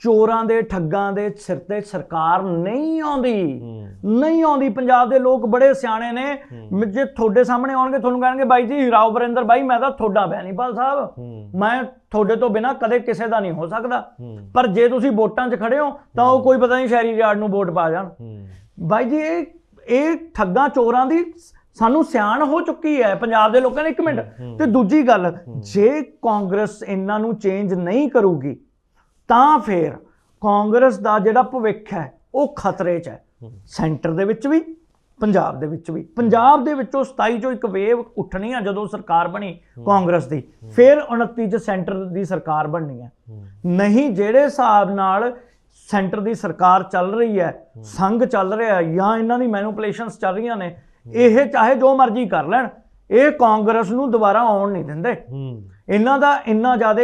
ਚੋਰਾਂ ਦੇ ਠੱਗਾਂ ਦੇ ਸਿਰ ਤੇ ਸਰਕਾਰ ਨਹੀਂ ਆਉਂਦੀ। ਨਹੀਂ ਆਉਂਦੀ। ਪੰਜਾਬ ਦੇ ਲੋਕ ਬੜੇ ਸਿਆਣੇ ਨੇ। ਜੇ ਤੁਹਾਡੇ ਸਾਹਮਣੇ ਆਉਣਗੇ ਤੁਹਾਨੂੰ ਕਹਿਣਗੇ ਬਾਈ ਜੀ ਹੀਰਾਓ ਬਰਿੰਦਰ ਬਾਈ ਮੈਂ ਤਾਂ ਤੁਹਾਡਾ ਬੈਨੀਪਾਲ ਸਾਹਿਬ। ਮੈਂ ਤੁਹਾਡੇ ਤੋਂ ਬਿਨਾ ਕਦੇ ਕਿਸੇ ਦਾ ਨਹੀਂ ਹੋ ਸਕਦਾ। ਪਰ ਜੇ ਤੁਸੀਂ ਵੋਟਾਂ 'ਚ ਖੜੇ ਹੋ ਤਾਂ ਉਹ ਕੋਈ ਪਤਾ ਨਹੀਂ ਸ਼ਹਿਰੀ ਯਾਰਡ ਨੂੰ ਵੋਟ ਪਾ ਜਾਣ। ਬਾਈ ਜੀ ਇਹ ਇਹ ਠੱਗਾਂ ਚੋਰਾਂ ਦੀ ਸਾਨੂੰ ਸਿਆਣ ਹੋ ਚੁੱਕੀ ਹੈ। ਪੰਜਾਬ ਦੇ ਲੋਕਾਂ ਨੇ ਇੱਕ ਮਿੰਟ ਤੇ ਦੂਜੀ ਗੱਲ ਜੇ ਕਾਂਗਰਸ ਇਹਨਾਂ ਨੂੰ ਚੇਂਜ ਨਹੀਂ ਕਰੂਗੀ ਤਾਂ ਫਿਰ ਕਾਂਗਰਸ ਦਾ ਜਿਹੜਾ ਭਵਿੱਖ ਹੈ, ਉਹ ਖਤਰੇ 'ਚ ਹੈ। ਸੈਂਟਰ ਦੇ ਵਿੱਚ ਵੀ, ਪੰਜਾਬ ਦੇ ਵਿੱਚ ਵੀ। ਪੰਜਾਬ ਦੇ ਵਿੱਚੋਂ 27 ਚੋਂ ਇੱਕ ਵੇਵ ਉੱਠਣੀ ਆ ਜਦੋਂ ਸਰਕਾਰ ਬਣੀ ਕਾਂਗਰਸ ਦੀ। ਫਿਰ 29 ਚ ਸੈਂਟਰ ਦੀ ਸਰਕਾਰ ਬਣਨੀ ਹੈ। ਨਹੀਂ, ਜਿਹੜੇ ਹਿਸਾਬ ਨਾਲ ਸੈਂਟਰ ਦੀ ਸਰਕਾਰ ਚੱਲ ਰਹੀ ਹੈ, ਸੰਘ ਚੱਲ ਰਿਹਾ ਜਾਂ ਇਹਨਾਂ ਦੀ ਮੈਨੂਪੂਲੇਸ਼ਨਸ ਚੱਲ ਰਹੀਆਂ ਨੇ, ਇਹ ਚਾਹੇ ਜੋ ਮਰਜ਼ੀ ਕਰ ਲੈਣ, ਇਹ ਕਾਂਗਰਸ ਨੂੰ ਦੁਬਾਰਾ ਆਉਣ ਨਹੀਂ ਦਿੰਦੇ। ਇਹਨਾਂ ਦਾ ਇੰਨਾ ਜ਼ਿਆਦਾ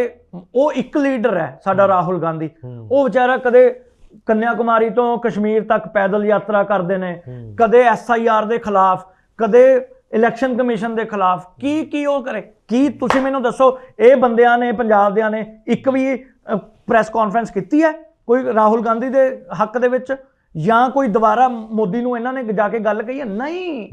ਉਹ ਇੱਕ ਲੀਡਰ ਹੈ ਸਾਡਾ ਰਾਹੁਲ ਗਾਂਧੀ। ਉਹ ਵਿਚਾਰਾ ਕਦੇ ਕੰਨਿਆ ਕੁਮਾਰੀ ਤੋਂ ਕਸ਼ਮੀਰ ਤੱਕ ਪੈਦਲ ਯਾਤਰਾ ਕਰਦੇ ਨੇ। ਕਦੇ ਐਸਆਈਆਰ ਦੇ ਖਿਲਾਫ ਕਦੇ ਇਲੈਕਸ਼ਨ ਕਮਿਸ਼ਨ ਦੇ ਖਿਲਾਫ। ਕੀ ਕੀ ਉਹ ਕਰੇ? ਕੀ ਤੁਸੀਂ ਮੈਨੂੰ ਦੱਸੋ ਇਹ ਬੰਦਿਆਂ ਨੇ ਪੰਜਾਬ ਦਿਆਂ ਨੇ ਇੱਕ ਵੀ ਪ੍ਰੈਸ ਕਾਨਫਰੰਸ ਕੀਤੀ ਹੈ? ਕੋਈ ਰਾਹੁਲ ਗਾਂਧੀ ਦੇ ਹੱਕ ਦੇ ਵਿੱਚ? ਜਾਂ ਕੋਈ ਦੁਬਾਰਾ ਮੋਦੀ ਨੂੰ ਇਹਨਾਂ ਨੇ ਜਾ ਕੇ ਗੱਲ ਕਹੀ ਹੈ? ਨਹੀਂ।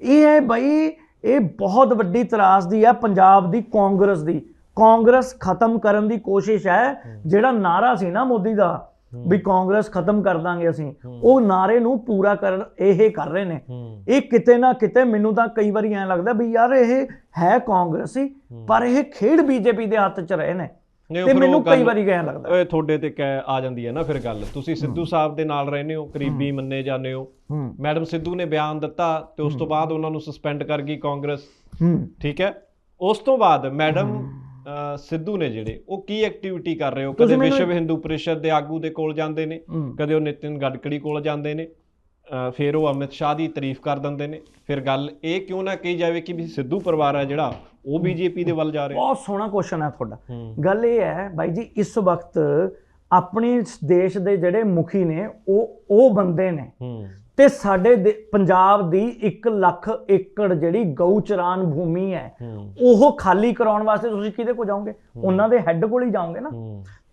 ਇਹ ਹੈ ਬਈ ਇਹ ਬਹੁਤ ਵੱਡੀ ਤਰਾਸਦੀ ਹੈ ਪੰਜਾਬ ਦੀ ਕਾਂਗਰਸ ਦੀ। ਕਾਂਗਰਸ ਖਤਮ ਕਰਨ ਦੀ ਕੋਸ਼ਿਸ਼ ਹੈ। ਜਿਹੜਾ ਨਾਰਾ ਸੀ ਨਾ ਮੋਦੀ ਦਾ ਵੀ ਕਾਂਗਰਸ ਖਤਮ ਕਰ ਦਾਂਗੇ ਅਸੀਂ ਉਹ ਨਾਰੇ ਨੂੰ ਪੂਰਾ ਕਰਨ ਇਹ ਕਰ ਰਹੇ ਨੇ। ਇਹ ਕਿਤੇ ਨਾ ਕਿਤੇ ਮੈਨੂੰ ਤਾਂ ਕਈ ਵਾਰੀ ਐਂ ਲੱਗਦਾ ਵੀ ਯਾਰ ਇਹ ਹੈ ਕਾਂਗਰਸੀ ਪਰ ਇਹ ਖੇਡ ਬੀਜੇਪੀ ਦੇ ਹੱਥ 'ਚ ਰਹੇ ਨੇ। ਤੇ ਮੈਨੂੰ ਕਈ ਵਾਰੀ ਐਂ ਲੱਗਦਾ। ਓਏ ਤੁਹਾਡੇ ਤੇ ਕਹਿ ਆ ਜਾਂਦੀ ਹੈ ਨਾ ਫਿਰ ਗੱਲ। ਤੁਸੀਂ ਸਿੱਧੂ ਸਾਹਿਬ ਦੇ ਨਾਲ ਰਹਿੰਦੇ ਹੋ ਕਰੀਬੀ ਮੰਨੇ ਜਾਂਦੇ ਹੋ। ਮੈਡਮ ਸਿੱਧੂ ਨੇ ਬਿਆਨ ਦਿੱਤਾ ਤੇ ਉਸ ਤੋਂ ਬਾਅਦ ਉਹਨਾਂ ਨੂੰ ਸਸਪੈਂਡ ਕਰ ਗਈ ਕਾਂਗਰਸ। ਠੀਕ ਹੈ? ਉਸ ਤੋਂ ਬਾਅਦ ਮੈਡਮ ਸਿੱਧੂ ਨੇ ਜਿਹੜੇ ਉਹ ਕੀ ਐਕਟੀਵਿਟੀ ਕਰ ਰਹੇ ਹੋ? ਕਦੇ ਵਿਸ਼ਵ ਹਿੰਦੂ ਪ੍ਰੀਸ਼ਦ ਦੇ ਆਗੂ ਦੇ ਕੋਲ ਜਾਂਦੇ ਨੇ। ਕਦੇ ਉਹ ਨਿਤਿਨ ਗਡਕਰੀ ਕੋਲ ਜਾਂਦੇ ਨੇ। ਫਿਰ ਉਹ ਅਮਿਤ ਸ਼ਾਹ ਦੀ ਤਾਰੀਫ ਕਰ ਦਿੰਦੇ ਨੇ। ਫਿਰ ਗੱਲ ਇਹ ਕਿਉਂ ਨਾ ਕਹੀ ਜਾਵੇ ਕਿ ਵੀ ਸਿੱਧੂ ਪਰਿਵਾਰ ਹੈ ਜਿਹੜਾ ਉਹ ਬੀਜੇਪੀ ਦੇ ਵੱਲ ਜਾ ਰਿਹਾ। ਬਹੁਤ ਸੋਹਣਾ ਕੁਐਸਚਨ ਹੈ ਤੁਹਾਡਾ। ਗੱਲ ਇਹ ਹੈ ਬਾਈ ਜੀ ਇਸ ਵਕਤ ਆਪਣੇ ਦੇਸ਼ ਦੇ ਜਿਹੜੇ ਮੁਖੀ ਨੇ ਉਹ ਉਹ ਬੰਦੇ ਨੇ। ਤੇ ਸਾਡੇ ਪੰਜਾਬ ਦੀ 1 ਲੱਖ ਏਕੜ ਜਿਹੜੀ ਗਊ ਚਰਾਨ ਭੂਮੀ ਹੈ ਉਹ ਖਾਲੀ ਕਰਾਉਣ ਵਾਸਤੇ ਤੁਸੀਂ ਕਿਹਦੇ ਕੋਲ ਜਾਓਗੇ? ਉਹਨਾਂ ਦੇ ਹੈੱਡ ਕੋਲ ਹੀ ਜਾਓਗੇ ਨਾ।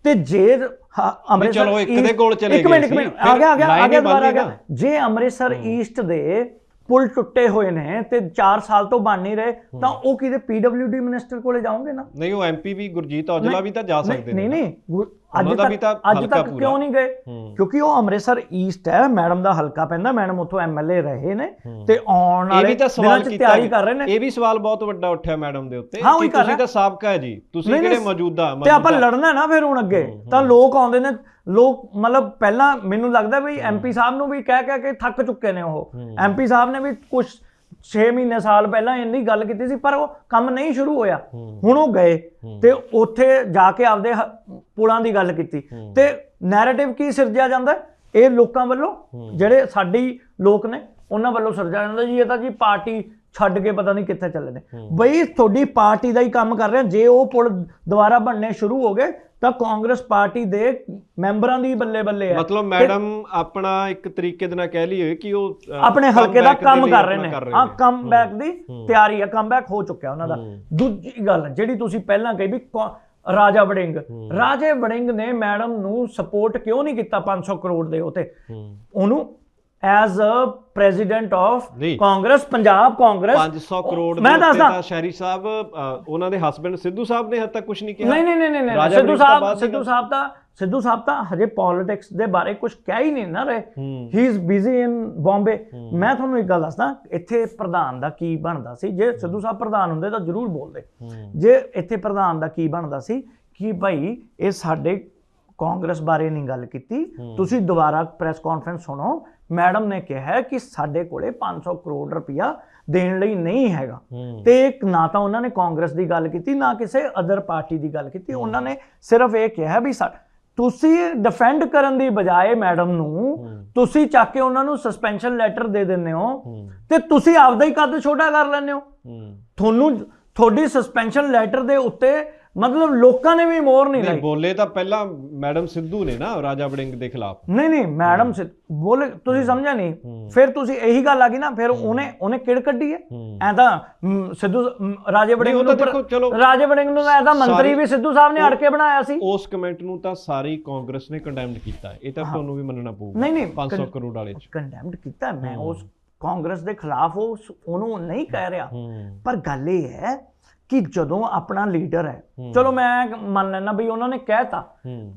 ਤੇ ਜੇ ਅੰਮ੍ਰਿਤਸਰ ਚਲੋ ਇੱਕ ਦੇ ਕੋਲ ਚਲੇ ਇੱਕ ਮਿੰਟ ਗਏ ਇੱਕ ਮਿੰਟ ਆ ਗਿਆ ਆ ਗਿਆ ਆ ਗਿਆ ਦੁਬਾਰਾ ਆ ਗਿਆ। ਜੇ ਅੰਮ੍ਰਿਤਸਰ ਈਸਟ ਦੇ ਪੁਲ ਟੁੱਟੇ ਹੋਏ ਨੇ ਤੇ 4 ਸਾਲ ਤੋਂ ਬਣ ਨਹੀਂ ਰਹੇ ਤਾਂ ਉਹ ਕਿਤੇ ਪੀਡਬਲਯੂਡੀ ਮਿਨਿਸਟਰ ਕੋਲੇ ਜਾਓਗੇ ਨਾ? ਨਹੀਂ ਉਹ ਐਮਪੀ ਵੀ ਗੁਰਜੀਤ ਔਜਲਾ ਵੀ ਤਾਂ ਜਾ ਸਕਦੇ ਨਹੀਂ ਨੇ। ਨਹੀਂ ਗੁਰ- ਅੱਜ ਤੱਕ ਅੱਜ ਤੱਕ। ਕਿਉਂ ਨਹੀਂ ਗਏ? ਕਿਉਂਕਿ ਉਹ ਅੰਮ੍ਰਿਤਸਰ ਈਸਟ ਹੈ ਮੈਡਮ ਦਾ ਹਲਕਾ ਪੈਂਦਾ ਮੈਡਮ ਉੱਥੋਂ ਐਮਐਲਏ ਰਹੇ ਨੇ ਤੇ ਆਉਣ ਇਹ ਵਾਲੇ ਵੀ ਤਾਂ ਦਿਨਾਂ ਸਵਾਲ 'ਚ ਤਿਆਰੀ। ਕਰ ਰਹੇ ਨੇ। ਇਹ ਵੀ ਸਵਾਲ ਬਹੁਤ ਵੱਡਾ ਉੱਠਿਆ ਮੈਡਮ ਦੇ ਉੱਤੇ ਕਿ ਤੁਸੀਂ। ਤਾਂ ਸਾਬਕਾ ਹੈ ਜੀ। ਤੁਸੀਂ ਕਿਹੜੇ ਮੌਜੂਦਾ ਤੇ ਆਪਾਂ ਲੜਨਾ ਨਾ ਫਿਰ ਹੁਣ ਅੱਗੇ। ਤਾਂ ਲੋਕ ਆਉਂਦੇ ਨੇ ਲੋਕ ਮਤਲਬ ਪਹਿਲਾਂ ਮੈਨੂੰ ਲੱਗਦਾ ਵੀ ਐਮਪੀ ਸਾਹਿਬ ਨੂੰ ਵੀ ਕਹਿ ਕਹਿ ਕੇ ਥੱਕ ਚੁੱਕੇ ਨੇ ਉਹ। ਐਮਪੀ ਸਾਹਿਬ ਨੇ ਵੀ ਕੁਝ 6 ਮਹੀਨੇ ਸਾਲ ਪਹਿਲਾਂ ਇੰਨੀ ਗੱਲ ਕੀਤੀ ਸੀ, ਪਰ ਉਹ ਕੰਮ ਨਹੀਂ ਸ਼ੁਰੂ ਹੋਇਆ। ਹੁਣ ਉਹ ਗਏ ਤੇ ਉੱਥੇ ਜਾ ਕੇ ਆਪਦੇ ਪੁਲਾਂ ਦੀ ਗੱਲ ਕੀਤੀ। ਤੇ ਨੈਰੇਟਿਵ ਕੀ ਸਿਰਜਿਆ ਜਾਂਦਾ? ਇਹ ਲੋਕਾਂ ਵੱਲੋਂ, ਜਿਹੜੇ ਸਾਡੀ ਲੋਕ ਨੇ, ਉਹਨਾਂ ਵੱਲੋਂ ਸਿਰਜਿਆ ਜਾਂਦਾ ਜੀ, ਇਹ ਤਾਂ ਜੀ ਪਾਰਟੀ ਛੱਡ ਕੇ ਪਤਾ ਨਹੀਂ ਕਿੱਥੇ ਚੱਲੇ ਨੇ। ਬਈ ਤੁਹਾਡੀ ਪਾਰਟੀ ਦਾ ਹੀ ਕੰਮ ਕਰ ਰਹੇ ਆ। ਜੇ ਉਹ ਪੁਲ ਦੁਬਾਰਾ ਬਣਨੇ ਸ਼ੁਰੂ ਹੋ ਗਏ ਤਾਂ ਕਾਂਗਰਸ ਪਾਰਟੀ ਦੇ ਮੈਂਬਰਾਂ ਦੀ ਬੱਲੇ ਬੱਲੇ ਹੈ। ਮਤਲਬ ਮੈਡਮ ਆਪਣਾ ਇੱਕ ਤਰੀਕੇ ਦੇ ਨਾਲ ਕਹਿ ਲਈਏ ਕਿ ਉਹ ਆਪਣੇ ਹਲਕੇ ਦਾ ਕੰਮ ਕਰ ਰਹੇ ਨੇ। ਹਾਂ ਕਮਬੈਕ ਦੀ। ਤਿਆਰੀ ਹੈ ਕਮਬੈਕ ਹੋ ਚੁੱਕਿਆ ਉਹਨਾਂ ਦਾ। ਦੂਜੀ ਗੱਲ ਜਿਹੜੀ ਤੁਸੀਂ ਪਹਿਲਾਂ ਕਹੀ ਵੀ ਰਾਜਾ ਵੜਿੰਗ। ਰਾਜੇ ਵੜਿੰਗ ਨੇ ਮੈਡਮ ਨੂੰ ਸਪੋਰਟ ਕਿਉਂ ਨਹੀਂ ਕੀਤਾ 500 ਕਰੋੜ ਦੇ ਉਤੇ ਉਹਨੂੰ ਐਜ਼ ਅ ਪ੍ਰੈਜ਼ੀਡੈਂਟ ਆਫ ਨਹੀਂ। ਕਾਂਗਰਸ ਪੰਜਾਬ ਕਾਂਗਰਸ 500 ਕਰੋੜ ਮੈਂ ਉੱਤੇ ਦੱਸਦਾ। ਤਾਂ ਸ਼ਹਿਰੀ ਸਾਹਿਬ ਅ, ਉਹਨਾਂ ਦੇ ਹਸਬੰਡ ਸਿੱਧੂ ਸਾਹਿਬ ਨੇ ਹੱਦ ਤੱਕ ਕੁਝ ਨਹੀਂ ਕਿਹਾ। ਨਹੀਂ ਨਹੀਂ ਨਹੀਂ ਨਹੀਂ ਨਹੀਂ, ਰਾਜਾ ਸਿੱਧੂ ਵੜਿੰਗ ਤਾਂ ਸਾਹਿਬ ਬਾਅਦ ਸਿੱਧੂ ਸਾਹਿਬ ਤਾਂ ਸਿੱਧੂ ਸਾਹਿਬ ਤਾਂ ਹਜੇ ਪੋਲਿਟਿਕਸ ਦੇ ਬਾਰੇ ਕੁਝ ਕਹਿ ਹੀ ਨਹੀਂ ਨਾ ਰਹੇ। ਹੂੰ। He is busy in Bombay ਮੈਂ ਤੁਹਾਨੂੰ ਇੱਕ ਗੱਲ ਦੱਸਦਾ ਇੱਥੇ ਪ੍ਰਧਾਨ ਦਾ ਕੀ ਬਣਦਾ ਸੀ? ਜੇ ਸਿੱਧੂ ਸਾਹਿਬ ਪ੍ਰਧਾਨ ਹੁੰਦੇ ਤਾਂ ਜ਼ਰੂਰ ਬੋਲਦੇ। ਹੂੰ। ਜੇ ਇੱਥੇ ਪ੍ਰਧਾਨ ਦਾ ਕੀ ਬਣਦਾ ਸੀ ਕਿ ਭਾਈ ਇਹ ਸਾਡੇ ਕਾਂਗਰਸ ਬਾਰੇ ਨਹੀਂ ਗੱਲ ਕੀਤੀ। ਤੁਸੀਂ ਦੁਬਾਰਾ ਪ੍ਰੈਸ ਕਾਨਫਰੰਸ ਸੁਣੋ। ਮੈਡਮ ਨੇ ਕਿਹਾ ਕਿ ਸਾਡੇ ਕੋਲੇ 500 ਕਰੋੜ ਰੁਪਇਆ ਦੇਣ ਲਈ ਨਹੀਂ ਹੈਗਾ। ਤੇ ਇੱਕ ਨਾ ਤਾਂ ਉਹਨਾਂ ਨੇ ਕਾਂਗਰਸ ਦੀ ਗੱਲ ਕੀਤੀ ਨਾ ਕਿਸੇ ਅਦਰ ਪਾਰਟੀ ਦੀ ਗੱਲ ਕੀਤੀ। ਉਹਨਾਂ ਨੇ ਸਿਰਫ ਇਹ ਕਿਹਾ ਵੀ ਸਾ- ਤੁਸੀਂ ਡਿਫੈਂਡ ਕਰਨ ਦੀ ਬਜਾਏ ਮੈਡਮ ਨੂੰ ਤੁਸੀਂ ਚੱਕ ਕੇ ਉਹਨਾਂ ਨੂੰ ਸਸਪੈਂਸ਼ਨ ਲੈਟਰ ਦੇ ਦਿੰਦੇ ਹੋ ਤੇ ਤੁਸੀਂ ਆਪਦਾ ਹੀ ਕੱਦ ਛੋਟਾ ਕਰ ਲੈਂਦੇ ਹੋ। ਤੁਹਾਨੂੰ ਤੁਹਾਡੀ ਸਸਪੈਂਸ਼ਨ ਲੈਟਰ ਦੇ ਉੱਤੇ ਮਤਲਬ ਲੋਕਾਂ ਨੇ ਵੀ ਮੋਹਰ ਨਹੀਂ ਲਾਈ। ਬੋਲੇ ਤਾਂ ਪਹਿਲਾਂ ਮੈਡਮ ਸਿੱਧੂ ਨੇ ਨਾ ਰਾਜਾ ਵੜਿੰਗ ਦੇ ਖਿਲਾਫ। ਨਹੀਂ ਨਹੀਂ ਮੈਡਮ ਬੋਲੇ ਤੁਸੀਂ ਸਮਝਿਆ ਨਹੀਂ? ਫਿਰ ਤੁਸੀਂ ਇਹੀ ਗੱਲ ਆ ਗਈ ਨਾ ਫਿਰ ਉਹਨੇ ਉਹਨੇ ਕਿੜ ਕੱਢੀ ਹੈ? ਐ ਤਾਂ ਸਿੱਧੂ ਰਾਜੇ ਵੜਿੰਗ ਨੂੰ ਰਾਜੇ ਵੜਿੰਗ ਨੂੰ ਐ ਤਾਂ ਮੰਤਰੀ ਵੀ ਸਿੱਧੂ ਸਾਹਿਬ ਨੇ ਅੜ ਕੇ ਬਣਾਇਆ ਸੀ। ਉਸ ਕਮੈਂਟ ਨੂੰ ਤਾਂ ਸਾਰੀ ਕਾਂਗਰਸ ਨੇ ਕੰਡੈਮਡ ਕੀਤਾ। ਇਹ ਤਾਂ ਤੁਹਾਨੂੰ ਵੀ ਮੰਨਣਾ ਪਊਗਾ ਨਹੀਂ, ਨਹੀਂ, 500 ਕਰੋੜ ਵਾਲੇ ਚ। ਕੰਡੈਮਡ ਕੀਤਾ ਮੈਂ ਉਸ ਕਾਂਗਰਸ ਦੇ ਖਿਲਾਫ ਉਹਨੂੰ ਨਹੀਂ ਕਹਿ ਰਿਹਾ। ਪਰ ਗੱਲ ਇਹ ਹੈ ਕਿ ਜਦੋਂ ਆਪਣਾ ਲੀਡਰ ਹੈ ਚਲੋ ਮੈਂ ਮੰਨ ਲੈਣਾ ਵੀ ਉਹਨਾਂ ਨੇ ਕਹਿਤਾ